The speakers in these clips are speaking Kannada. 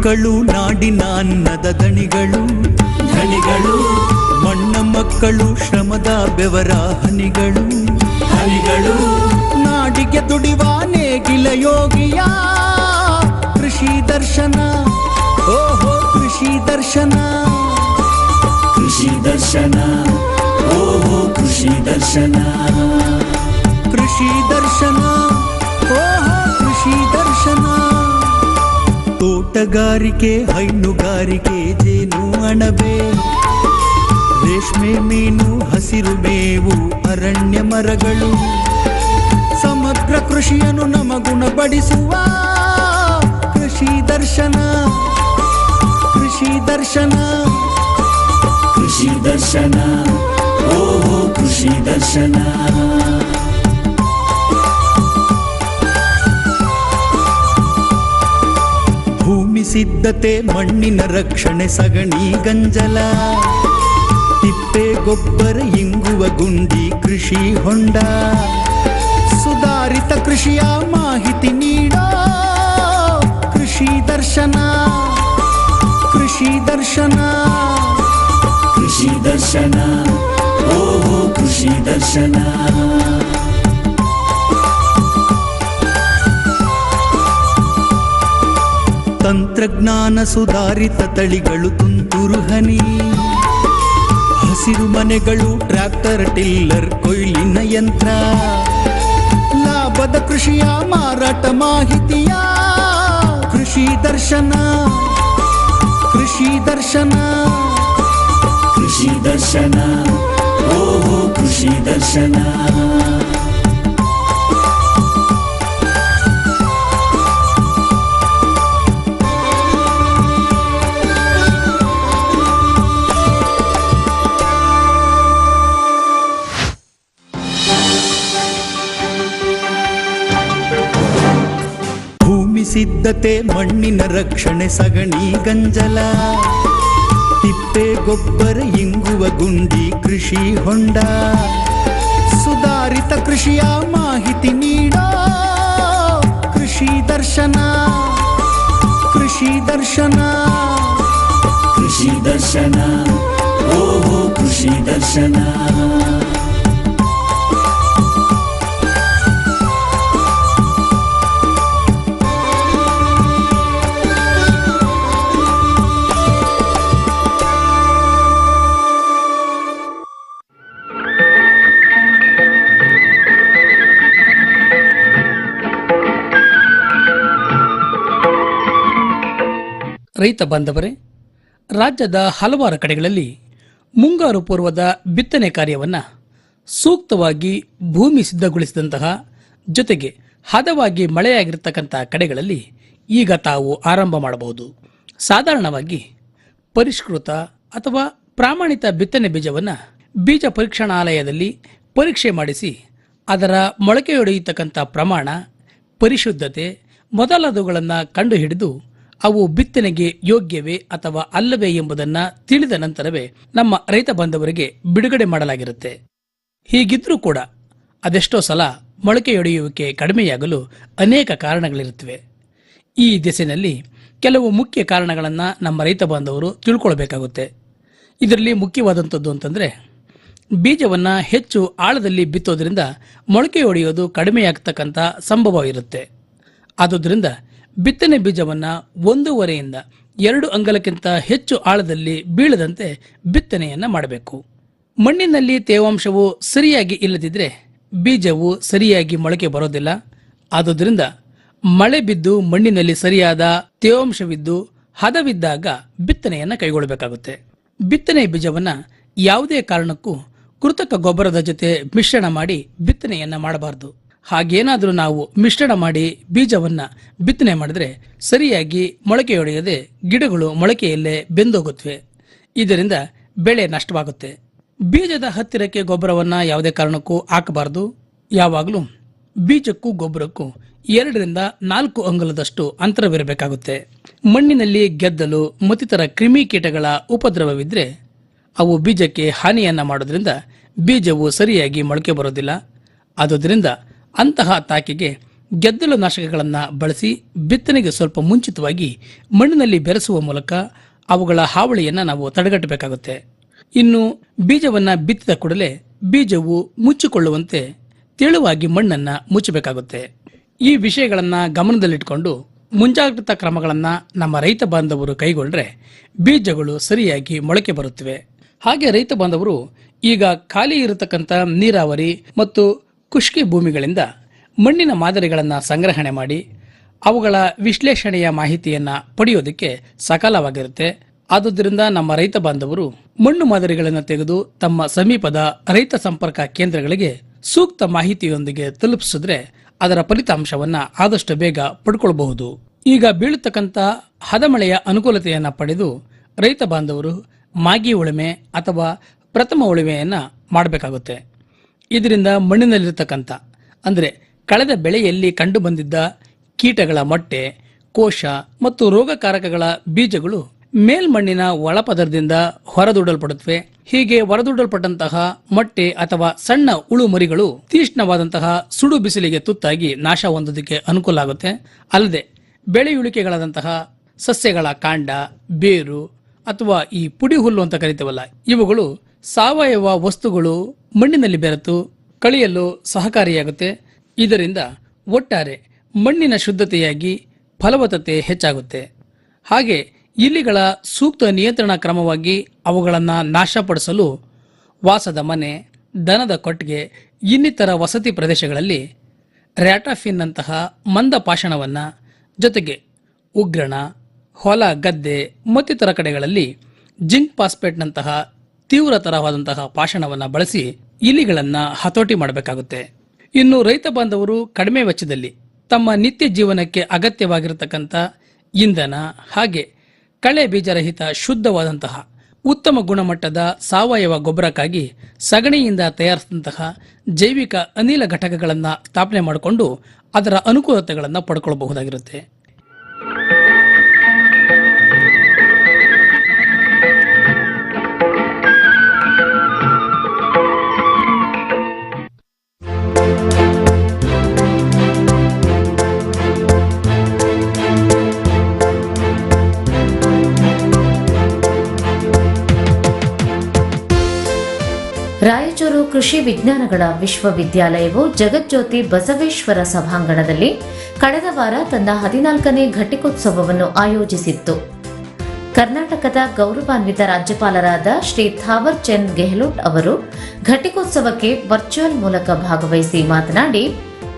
ಮಕ್ಕಳು ನಾಡಿನ ಅನ್ನದ ದಣಿಗಳು ಧಣಿಗಳು ಮಣ್ಣ ಮಕ್ಕಳು ಶ್ರಮದ ಬೆವರ ಹನಿಗಳು ಹನಿಗಳು. ನಾಡಿಗೆ ದುಡಿವ ನೇಗಿಲ ಯೋಗಿಯ ಕೃಷಿ ದರ್ಶನ. ಓಹೋ ಕೃಷಿ ದರ್ಶನ. ಕೃಷಿ ದರ್ಶನ. ಓಹೋ ಕೃಷಿ ದರ್ಶನ. ಕೃಷಿ ತೋಟಗಾರಿಕೆ ಹೈನುಗಾರಿಕೆ ಜೇನು ಅಣಬೆ. ರೇಷ್ಮೆ ಮೀನು, ಹಸಿರು ಮೇವು, ಅರಣ್ಯ ಮರಗಳು. ಸಮಗ್ರ ಕೃಷಿಯನ್ನು ನಮಗುಣಪಡಿಸುವ ಕೃಷಿ ದರ್ಶನ. ಕೃಷಿ ದರ್ಶನ. ಕೃಷಿ ದರ್ಶನ. ಓ ಕೃಷಿ ದರ್ಶನ. ಸಿದ್ಧತೆ ಮಣ್ಣಿನ ರಕ್ಷಣೆ ಸಗಣಿ ಗಂಜಲ. ತಿಪ್ಪೆ, ಗೊಬ್ಬರ, ಇಂಗುವ, ಗುಂಡಿ, ಕೃಷಿ ಹೊಂಡ. ಸುಧಾರಿತ ಕೃಷಿಯ ಮಾಹಿತಿ ನೀಡೋ. ಕೃಷಿ ದರ್ಶನ ಕೃಷಿ ದರ್ಶನ. ಕೃಷಿ ದರ್ಶನ, ಓಹೋ ಕೃಷಿ ದರ್ಶನ. ತಂತ್ರಜ್ಞಾನ ಸುಧಾರಿತ ತಳಿಗಳು ತುಂತುರು ಹನಿ. ಹಸಿರು ಮನೆಗಳು, ಟ್ರ್ಯಾಕ್ಟರ್, ಟಿಲ್ಲರ್, ಕೊಯ್ಲಿನ ಯಂತ್ರ. ಲಾಭದ ಕೃಷಿಯ ಮಾರಾಟ ಮಾಹಿತಿಯ ಕೃಷಿ ದರ್ಶನ. ಕೃಷಿ ದರ್ಶನ. ಕೃಷಿ ದರ್ಶನ. ಓಹೋ, ಕೃಷಿ ದರ್ಶನ. ಸಿದ್ಧತೆ ಮಣ್ಣಿನ ರಕ್ಷಣೆ ಸಗಣಿ ಗಂಜಲ. ತಿಪ್ಪೆ, ಗೊಬ್ಬರ, ಇಂಗುವ, ಗುಂಡಿ, ಕೃಷಿ ಹೊಂಡ. ಸುಧಾರಿತ ಕೃಷಿಯ ಮಾಹಿತಿ ನೀಡೋ ಕೃಷಿ ದರ್ಶನ. ಕೃಷಿ ದರ್ಶನ. ಕೃಷಿ ದರ್ಶನ, ಓಹೋ ಕೃಷಿ ದರ್ಶನ. ರೈತ ಬಾಂಧವರೇ, ರಾಜ್ಯದ ಹಲವಾರು ಕಡೆಗಳಲ್ಲಿ ಮುಂಗಾರು ಪೂರ್ವದ ಬಿತ್ತನೆ ಕಾರ್ಯವನ್ನು ಸೂಕ್ತವಾಗಿ ಭೂಮಿ ಸಿದ್ಧಗೊಳಿಸಿದಂತಹ ಜೊತೆಗೆ ಹದವಾಗಿ ಮಳೆಯಾಗಿರ್ತಕ್ಕಂಥ ಕಡೆಗಳಲ್ಲಿ ಈಗ ತಾವು ಆರಂಭ ಮಾಡಬಹುದು. ಸಾಧಾರಣವಾಗಿ ಪರಿಷ್ಕೃತ ಅಥವಾ ಪ್ರಾಮಾಣಿತ ಬಿತ್ತನೆ ಬೀಜವನ್ನು ಬೀಜ ಪರೀಕ್ಷಣಾಲಯದಲ್ಲಿ ಪರೀಕ್ಷೆ ಮಾಡಿಸಿ ಅದರ ಮೊಳಕೆಯೊಡೆಯತಕ್ಕಂಥ ಪ್ರಮಾಣ, ಪರಿಶುದ್ಧತೆ ಮೊದಲಾದವುಗಳನ್ನು ಕಂಡುಹಿಡಿದು ಅವು ಬಿತ್ತನೆಗೆ ಯೋಗ್ಯವೇ ಅಥವಾ ಅಲ್ಲವೇ ಎಂಬುದನ್ನು ತಿಳಿದ ನಂತರವೇ ನಮ್ಮ ರೈತ ಬಾಂಧವರಿಗೆ ಬಿಡುಗಡೆ ಮಾಡಲಾಗಿರುತ್ತೆ. ಹೀಗಿದ್ರೂ ಕೂಡ ಅದೆಷ್ಟೋ ಸಲ ಮೊಳಕೆಯೊಡೆಯುವಿಕೆ ಕಡಿಮೆಯಾಗಲು ಅನೇಕ ಕಾರಣಗಳಿರುತ್ತವೆ. ಈ ದಿಸೆಯಲ್ಲಿ ಕೆಲವು ಮುಖ್ಯ ಕಾರಣಗಳನ್ನು ನಮ್ಮ ರೈತ ಬಾಂಧವರು ತಿಳ್ಕೊಳ್ಬೇಕಾಗುತ್ತೆ. ಇದರಲ್ಲಿ ಮುಖ್ಯವಾದಂಥದ್ದು ಅಂತಂದರೆ, ಬೀಜವನ್ನು ಹೆಚ್ಚು ಆಳದಲ್ಲಿ ಬಿತ್ತೋದ್ರಿಂದ ಮೊಳಕೆಯೊಡೆಯೋದು ಕಡಿಮೆಯಾಗ್ತಕ್ಕಂಥ ಸಂಭವ ಇರುತ್ತೆ. ಆದುದರಿಂದ ಬಿತ್ತನೆ ಬೀಜವನ್ನು ಒಂದೂವರೆಯಿಂದ ಎರಡು ಅಂಗಲಕ್ಕಿಂತ ಹೆಚ್ಚು ಆಳದಲ್ಲಿ ಬೀಳದಂತೆ ಬಿತ್ತನೆಯನ್ನು ಮಾಡಬೇಕು. ಮಣ್ಣಿನಲ್ಲಿ ತೇವಾಂಶವು ಸರಿಯಾಗಿ ಇಲ್ಲದಿದ್ದರೆ ಬೀಜವು ಸರಿಯಾಗಿ ಮೊಳಕೆ ಬರೋದಿಲ್ಲ. ಆದುದರಿಂದ ಮಳೆ ಬಿದ್ದು ಮಣ್ಣಿನಲ್ಲಿ ಸರಿಯಾದ ತೇವಾಂಶವಿದ್ದು ಹದವಿದ್ದಾಗ ಬಿತ್ತನೆಯನ್ನು ಕೈಗೊಳ್ಳಬೇಕಾಗುತ್ತೆ. ಬಿತ್ತನೆ ಬೀಜವನ್ನು ಯಾವುದೇ ಕಾರಣಕ್ಕೂ ಕೃತಕ ಗೊಬ್ಬರದ ಜೊತೆ ಮಿಶ್ರಣ ಮಾಡಿ ಬಿತ್ತನೆಯನ್ನ ಮಾಡಬಾರದು. ಹಾಗೇನಾದರೂ ನಾವು ಮಿಶ್ರಣ ಮಾಡಿ ಬೀಜವನ್ನು ಬಿತ್ತನೆ ಮಾಡಿದ್ರೆ ಸರಿಯಾಗಿ ಮೊಳಕೆಯೊಡೆಯದೆ ಗಿಡಗಳು ಮೊಳಕೆಯಲ್ಲೇ ಬೆಂದೋಗುತ್ತವೆ. ಇದರಿಂದ ಬೆಳೆ ನಷ್ಟವಾಗುತ್ತೆ. ಬೀಜದ ಹತ್ತಿರಕ್ಕೆ ಗೊಬ್ಬರವನ್ನು ಯಾವುದೇ ಕಾರಣಕ್ಕೂ ಹಾಕಬಾರದು. ಯಾವಾಗಲೂ ಬೀಜಕ್ಕೂ ಗೊಬ್ಬರಕ್ಕೂ ಎರಡರಿಂದ ನಾಲ್ಕು ಅಂಗಲದಷ್ಟು ಅಂತರವಿರಬೇಕಾಗುತ್ತೆ. ಮಣ್ಣಿನಲ್ಲಿ ಗೆದ್ದಲು ಮತ್ತಿತರ ಕ್ರಿಮಿಕೀಟಗಳ ಉಪದ್ರವವಿದ್ರೆ ಅವು ಬೀಜಕ್ಕೆ ಹಾನಿಯನ್ನ ಮಾಡೋದ್ರಿಂದ ಬೀಜವು ಸರಿಯಾಗಿ ಮೊಳಕೆ ಬರೋದಿಲ್ಲ. ಆದುದರಿಂದ ಅಂತಹ ತಾಕಿಗೆ ಗೆದ್ದಲು ನಾಶಕಗಳನ್ನು ಬಳಸಿ ಬಿತ್ತನೆಗೆ ಸ್ವಲ್ಪ ಮುಂಚಿತವಾಗಿ ಮಣ್ಣಿನಲ್ಲಿ ಬೆರೆಸುವ ಮೂಲಕ ಅವುಗಳ ಹಾವಳಿಯನ್ನು ನಾವು ತಡೆಗಟ್ಟಬೇಕಾಗುತ್ತೆ. ಇನ್ನು ಬೀಜವನ್ನು ಬಿತ್ತಿದ ಕೂಡಲೇ ಬೀಜವು ಮುಚ್ಚಿಕೊಳ್ಳುವಂತೆ ತೆಳುವಾಗಿ ಮಣ್ಣನ್ನು ಮುಚ್ಚಬೇಕಾಗುತ್ತೆ. ಈ ವಿಷಯಗಳನ್ನು ಗಮನದಲ್ಲಿಟ್ಟುಕೊಂಡು ಮುಂಜಾಗ್ರತಾ ಕ್ರಮಗಳನ್ನು ನಮ್ಮ ರೈತ ಬಾಂಧವರು ಕೈಗೊಂಡ್ರೆ ಬೀಜಗಳು ಸರಿಯಾಗಿ ಮೊಳಕೆ ಬರುತ್ತವೆ. ಹಾಗೆ ರೈತ ಬಾಂಧವರು ಈಗ ಖಾಲಿ ಇರತಕ್ಕಂಥ ನೀರಾವರಿ ಮತ್ತು ಖುಷ್ಕಿ ಭೂಮಿಗಳಿಂದ ಮಣ್ಣಿನ ಮಾದರಿಗಳನ್ನು ಸಂಗ್ರಹಣೆ ಮಾಡಿ ಅವುಗಳ ವಿಶ್ಲೇಷಣೆಯ ಮಾಹಿತಿಯನ್ನು ಪಡೆಯೋದಕ್ಕೆ ಸಕಾಲವಾಗಿರುತ್ತೆ. ಆದುದರಿಂದ ನಮ್ಮ ರೈತ ಬಾಂಧವರು ಮಣ್ಣು ಮಾದರಿಗಳನ್ನು ತೆಗೆದು ತಮ್ಮ ಸಮೀಪದ ರೈತ ಸಂಪರ್ಕ ಕೇಂದ್ರಗಳಿಗೆ ಸೂಕ್ತ ಮಾಹಿತಿಯೊಂದಿಗೆ ತಲುಪಿಸಿದ್ರೆ ಅದರ ಫಲಿತಾಂಶವನ್ನ ಆದಷ್ಟು ಬೇಗ ಪಡ್ಕೊಳ್ಬಹುದು. ಈಗ ಬೀಳತಕ್ಕಂಥ ಹದಮಳೆಯ ಅನುಕೂಲತೆಯನ್ನು ಪಡೆದು ರೈತ ಬಾಂಧವರು ಮಾಗಿ ಉಳುಮೆ ಅಥವಾ ಪ್ರಥಮ ಉಳುಮೆಯನ್ನು ಮಾಡಬೇಕಾಗುತ್ತೆ. ಇದರಿಂದ ಮಣ್ಣಿನಲ್ಲಿರತಕ್ಕಂಥ, ಅಂದರೆ ಕಳೆದ ಬೆಳೆಯಲ್ಲಿ ಕಂಡುಬಂದಿದ್ದ ಕೀಟಗಳ ಮೊಟ್ಟೆ, ಕೋಶ ಮತ್ತು ರೋಗಕಾರಕಗಳ ಬೀಜಗಳು ಮೇಲ್ಮಣ್ಣಿನ ಒಳಪದರದಿಂದ ಹೊರದೂಡಲ್ಪಡುತ್ತವೆ. ಹೀಗೆ ಹೊರದೂಡಲ್ಪಟ್ಟಂತಹ ಮೊಟ್ಟೆ ಅಥವಾ ಸಣ್ಣ ಉಳುಮರಿಗಳು ತೀಕ್ಷ್ಣವಾದಂತಹ ಸುಡು ಬಿಸಿಲಿಗೆ ತುತ್ತಾಗಿ ನಾಶ ಹೊಂದೋದಕ್ಕೆ ಅನುಕೂಲ ಆಗುತ್ತೆ. ಅಲ್ಲದೆ ಬೆಳೆಯುಳಿಕೆಗಳಾದಂತಹ ಸಸ್ಯಗಳ ಕಾಂಡ, ಬೇರು ಅಥವಾ ಈ ಪುಡಿ ಹುಲ್ಲು ಅಂತ ಕರಿತೇವಲ್ಲ, ಇವುಗಳು ಸಾವಯವ ವಸ್ತುಗಳು ಮಣ್ಣಿನಲ್ಲಿ ಬೆರೆತು ಕಳೆಯಲು ಸಹಕಾರಿಯಾಗುತ್ತೆ. ಇದರಿಂದ ಒಟ್ಟಾರೆ ಮಣ್ಣಿನ ಶುದ್ಧತೆಯಾಗಿ ಫಲವತ್ತತೆ ಹೆಚ್ಚಾಗುತ್ತೆ. ಹಾಗೆ ಇಲಿಗಳ ಸೂಕ್ತ ನಿಯಂತ್ರಣ ಕ್ರಮವಾಗಿ ಅವುಗಳನ್ನು ನಾಶಪಡಿಸಲು ವಾಸದ ಮನೆ, ದನದ ಕೊಟ್ಟಿಗೆ, ಇನ್ನಿತರ ವಸತಿ ಪ್ರದೇಶಗಳಲ್ಲಿ ರ್ಯಾಟಾಫಿನ್ನಂತಹ ಮಂದ ಪಾಷಣವನ್ನು ಜೊತೆಗೆ ಉಗ್ರಣ, ಹೊಲ, ಗದ್ದೆ ಮತ್ತಿತರ ಕಡೆಗಳಲ್ಲಿ ಜಿಂಕ್ ಪಾಸ್ಪೇಟ್ನಂತಹ ತೀವ್ರತರವಾದಂತಹ ಪಾಷಣವನ್ನು ಬಳಸಿ ಇಲಿಗಳನ್ನು ಹತೋಟಿ ಮಾಡಬೇಕಾಗುತ್ತೆ. ಇನ್ನು ರೈತ ಬಾಂಧವರು ಕಡಿಮೆ ವೆಚ್ಚದಲ್ಲಿ ತಮ್ಮ ನಿತ್ಯ ಜೀವನಕ್ಕೆ ಅಗತ್ಯವಾಗಿರತಕ್ಕಂಥ ಇಂಧನ ಹಾಗೆ ಕಳೆ ಬೀಜರಹಿತ ಶುದ್ಧವಾದಂತಹ ಉತ್ತಮ ಗುಣಮಟ್ಟದ ಸಾವಯವ ಗೊಬ್ಬರಕ್ಕಾಗಿ ಸಗಣಿಯಿಂದ ತಯಾರಿಸಿದಂತಹ ಜೈವಿಕ ಅನಿಲ ಘಟಕಗಳನ್ನು ಸ್ಥಾಪನೆ ಮಾಡಿಕೊಂಡು ಅದರ ಅನುಕೂಲತೆಗಳನ್ನು ಪಡ್ಕೊಳ್ಬಹುದಾಗಿರುತ್ತೆ. ರಾಯಚೂರು ಕೃಷಿ ವಿಜ್ಞಾನಗಳ ವಿಶ್ವವಿದ್ಯಾಲಯವು ಜಗಜ್ಯೋತಿ ಬಸವೇಶ್ವರ ಸಭಾಂಗಣದಲ್ಲಿ ಕಳೆದ ವಾರ ತನ್ನ ಹದಿನಾಲ್ಕನೇ ಘಟಿಕೋತ್ಸವವನ್ನು ಆಯೋಜಿಸಿತ್ತು. ಕರ್ನಾಟಕದ ಗೌರವಾನ್ವಿತ ರಾಜ್ಯಪಾಲರಾದ ಶ್ರೀ ಥಾವರ್ ಚಂದ್ ಗೆಹ್ಲೋಟ್ ಅವರು ಘಟಿಕೋತ್ಸವಕ್ಕೆ ವರ್ಚುವಲ್ ಮೂಲಕ ಭಾಗವಹಿಸಿ ಮಾತನಾಡಿ,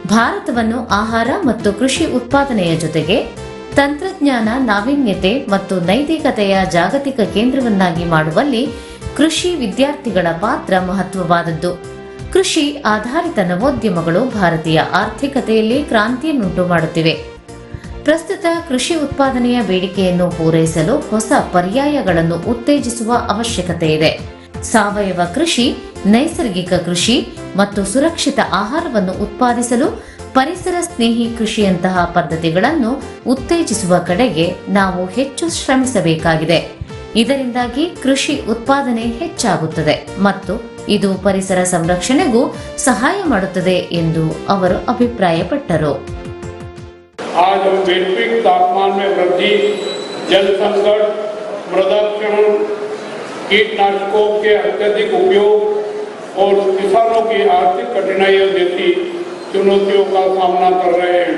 ಭಾರತವನ್ನು ಆಹಾರ ಮತ್ತು ಕೃಷಿ ಉತ್ಪಾದನೆಯ ಜೊತೆಗೆ ತಂತ್ರಜ್ಞಾನ ನಾವೀನ್ಯತೆ ಮತ್ತು ನೈತಿಕತೆಯ ಜಾಗತಿಕ ಕೇಂದ್ರವನ್ನಾಗಿ ಮಾಡುವಲ್ಲಿ ಕೃಷಿ ವಿದ್ಯಾರ್ಥಿಗಳ ಪಾತ್ರ ಮಹತ್ವವಾದದ್ದು. ಕೃಷಿ ಆಧಾರಿತ ನವೋದ್ಯಮಗಳು ಭಾರತೀಯ ಆರ್ಥಿಕತೆಯಲ್ಲಿ ಕ್ರಾಂತಿಯನ್ನುಂಟು ಮಾಡುತ್ತಿವೆ. ಪ್ರಸ್ತುತ ಕೃಷಿ ಉತ್ಪಾದನೆಯ ಬೇಡಿಕೆಯನ್ನು ಪೂರೈಸಲು ಹೊಸ ಪರ್ಯಾಯಗಳನ್ನು ಉತ್ತೇಜಿಸುವ ಅವಶ್ಯಕತೆ ಇದೆ ಸಾವಯವ ಕೃಷಿ, ನೈಸರ್ಗಿಕ ಕೃಷಿ ಮತ್ತು ಸುರಕ್ಷಿತ ಆಹಾರವನ್ನು ಉತ್ಪಾದಿಸಲು ಪರಿಸರ ಸ್ನೇಹಿ ಕೃಷಿಯಂತಹ ಪದ್ಧತಿಗಳನ್ನು ಉತ್ತೇಜಿಸುವ ಕಡೆಗೆ ನಾವು ಹೆಚ್ಚು ಶ್ರಮಿಸಬೇಕಾಗಿದೆ. ಇದರಿಂದಾಗಿ ಕೃಷಿ ಉತ್ಪಾದನೆ ಹೆಚ್ಚಾಗುತ್ತದೆ ಮತ್ತು ಇದು ಪರಿಸರ ಸಂರಕ್ಷಣೆಗೂ ಸಹಾಯ ಮಾಡುತ್ತದೆ ಎಂದು ಅವರು ಅಭಿಪ್ರಾಯಪಟ್ಟರು आज हम वैश्विक तापमान में वृद्धि जल संकट मृदा क्षरण कीटनाशकों के अत्यधिक उपयोग और किसानों की आर्थिक कठिनाइयों जैसी चुनौतियों का सामना कर रहे हैं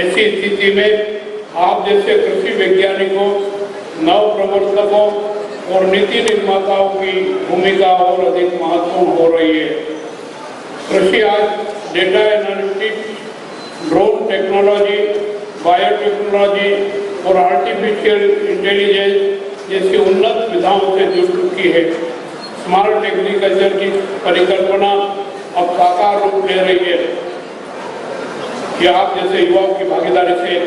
ऐसी स्थिति में आप जैसे कृषि वैज्ञानिकों नव प्रवर्तकों और नीति निर्माताओं की भूमिका और अधिक महत्वपूर्ण हो रही है। कृषि आज data analytics drone technology biotechnology और आर्टिफिशियल इंटेलिजेंस जैसी उन्नत विधाओं से जुड़ चुकी है। स्मार्ट एग्रीकल्चर की परिकल्पना अब साकार रूप ले रही है। यह आप जैसे युवाओं की भागीदारी से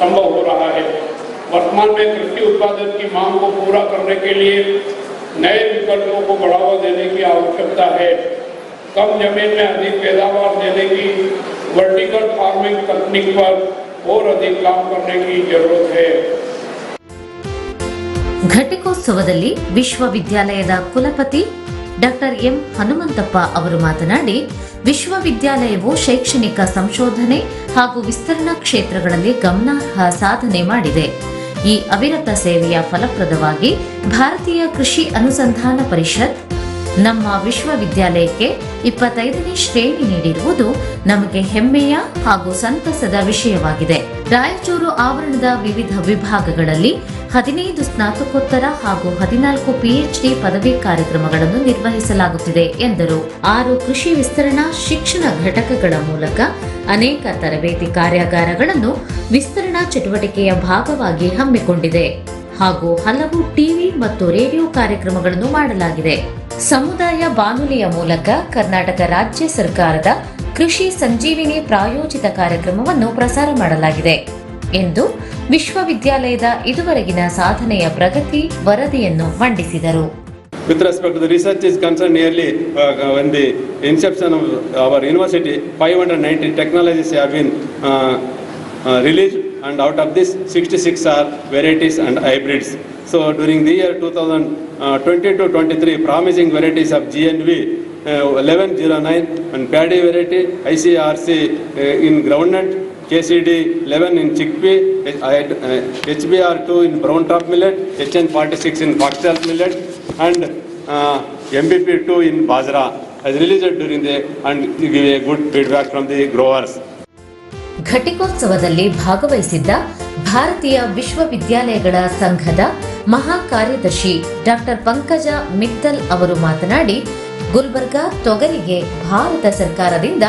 संभव हो रहा है। वर्तमान में कृषि उत्पादन की मांग को पूरा करने के लिए नए विकल्पों को बढ़ावा देने की आवश्यकता है कम जमीन में अधिक पैदावार देने की वर्टिकल फार्मिंग तकनीक पर और अधिक काम करने की जरूरत है ಘಟಿಕೋತ್ಸವದಲ್ಲಿ ವಿಶ್ವವಿದ್ಯಾಲಯದ ಕುಲಪತಿ ಡಾಕ್ಟರ್ ಎಂ ಹನುಮಂತಪ್ಪ ಅವರು ಮಾತನಾಡಿ ವಿಶ್ವವಿದ್ಯಾಲಯವು ಶೈಕ್ಷಣಿಕ ಸಂಶೋಧನೆ ಹಾಗೂ ವಿಸ್ತರಣಾ ಕ್ಷೇತ್ರಗಳಲ್ಲಿ ಗಮನಾರ್ಹ ಸಾಧನೆ ಮಾಡಿದೆ ಈ ಅವಿರತ ಸೇವೆಯ ಫಲಪ್ರದವಾಗಿ ಭಾರತೀಯ ಕೃಷಿ ಅನುಸಂಧಾನ ಪರಿಷತ್ ನಮ್ಮ ವಿಶ್ವವಿದ್ಯಾಲಯಕ್ಕೆ ಇಪ್ಪತ್ತೈದನೇ ಶ್ರೇಣಿ ನೀಡಿರುವುದು ನಮಗೆ ಹೆಮ್ಮೆಯ ಹಾಗೂ ಸಂತಸದ ವಿಷಯವಾಗಿದೆ. ರಾಯಚೂರು ಆವರಣದ ವಿವಿಧ ವಿಭಾಗಗಳಲ್ಲಿ ಹದಿನೈದು ಸ್ನಾತಕೋತ್ತರ ಹಾಗೂ ಹದಿನಾಲ್ಕು ಪಿಎಚ್ಡಿ ಪದವಿ ಕಾರ್ಯಕ್ರಮಗಳನ್ನು ನಿರ್ವಹಿಸಲಾಗುತ್ತಿದೆ ಎಂದರು. ಆರು ಕೃಷಿ ವಿಸ್ತರಣಾ ಶಿಕ್ಷಣ ಘಟಕಗಳ ಮೂಲಕ ಅನೇಕ ತರಬೇತಿ ಕಾರ್ಯಾಗಾರಗಳನ್ನು ವಿಸ್ತರಣಾ ಚಟುವಟಿಕೆಯ ಭಾಗವಾಗಿ ಹಮ್ಮಿಕೊಂಡಿದೆ ಹಾಗೂ ಹಲವು ಟಿವಿ ಮತ್ತು ರೇಡಿಯೋ ಕಾರ್ಯಕ್ರಮಗಳನ್ನು ಮಾಡಲಾಗಿದೆ. ಸಮುದಾಯ ಬಾನುಲಿಯ ಮೂಲಕ ಕರ್ನಾಟಕ ರಾಜ್ಯ ಸರ್ಕಾರದ ಕೃಷಿ ಸಂಜೀವಿನಿ ಪ್ರಾಯೋಜಿತ ಕಾರ್ಯಕ್ರಮವನ್ನು ಪ್ರಸಾರ ಮಾಡಲಾಗಿದೆ ಎಂದು ವಿಶ್ವವಿದ್ಯಾಲಯದ ಇದುವರೆಗಿನ ಸಾಧನೆಯ ಪ್ರಗತಿ ವರದಿಯನ್ನು ಮಂಡಿಸಿದರು. With respect research is concern nearly one the inception of our university five hundred ninety technologies have been released and out of this, 66 are varieties and hybrids. So during the year 2020 to 23, promising varieties of GNV uh, 1109 and paddy variety, ICRC uh, in groundnut, KCD 11 in chickpea, uh, HBR2 in brown top millet, HN46 in foxtail millet, and uh, MBP2 in Bajra has released during the and give a good feedback from the growers. ಘಟಿಕೋತ್ಸವದಲ್ಲಿ ಭಾಗವಹಿಸಿದ್ದ ಭಾರತೀಯ ವಿಶ್ವವಿದ್ಯಾಲಯಗಳ ಸಂಘದ ಮಹಾ ಕಾರ್ಯದರ್ಶಿ ಡಾಕ್ಟರ್ ಪಂಕಜ ಮಿತ್ತಲ್ ಅವರು ಮಾತನಾಡಿ, ಗುಲ್ಬರ್ಗಾ ತೊಗರಿಗೆ ಭಾರತ ಸರ್ಕಾರದಿಂದ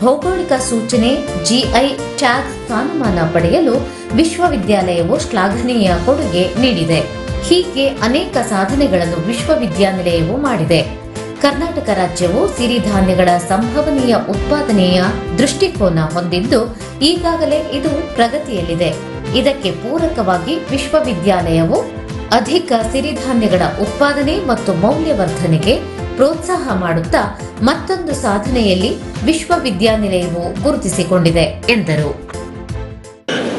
ಭೌಗೋಳಿಕ ಸೂಚನೆ ಜಿಐ ಟ್ಯಾಗ್ ಸ್ಥಾನಮಾನ ಪಡೆಯಲು ವಿಶ್ವವಿದ್ಯಾಲಯವು ಶ್ಲಾಘನೀಯ ಕೊಡುಗೆ ನೀಡಿದೆ. ಹೀಗೆ ಅನೇಕ ಸಾಧನೆಗಳನ್ನು ವಿಶ್ವವಿದ್ಯಾನಿಲಯವು ಮಾಡಿದೆ. ಕರ್ನಾಟಕ ರಾಜ್ಯವು ಸಿರಿಧಾನ್ಯಗಳ ಸಂಭವನೀಯ ಉತ್ಪಾದನೆಯ ದೃಷ್ಟಿಕೋನ ಹೊಂದಿದ್ದು, ಈಗಾಗಲೇ ಇದು ಪ್ರಗತಿಯಲ್ಲಿದೆ. ಇದಕ್ಕೆ ಪೂರಕವಾಗಿ ವಿಶ್ವವಿದ್ಯಾಲಯವು ಅಧಿಕ ಸಿರಿಧಾನ್ಯಗಳ ಉತ್ಪಾದನೆ ಮತ್ತು ಮೌಲ್ಯವರ್ಧನೆಗೆ ಪ್ರೋತ್ಸಾಹ ಮಾಡುತ್ತಾ, ಮತ್ತೊಂದು ಸಾಧನೆಯಲ್ಲಿ ವಿಶ್ವವಿದ್ಯಾನಿಲಯವು ಗುರುತಿಸಿಕೊಂಡಿದೆ, ಎಂದರು.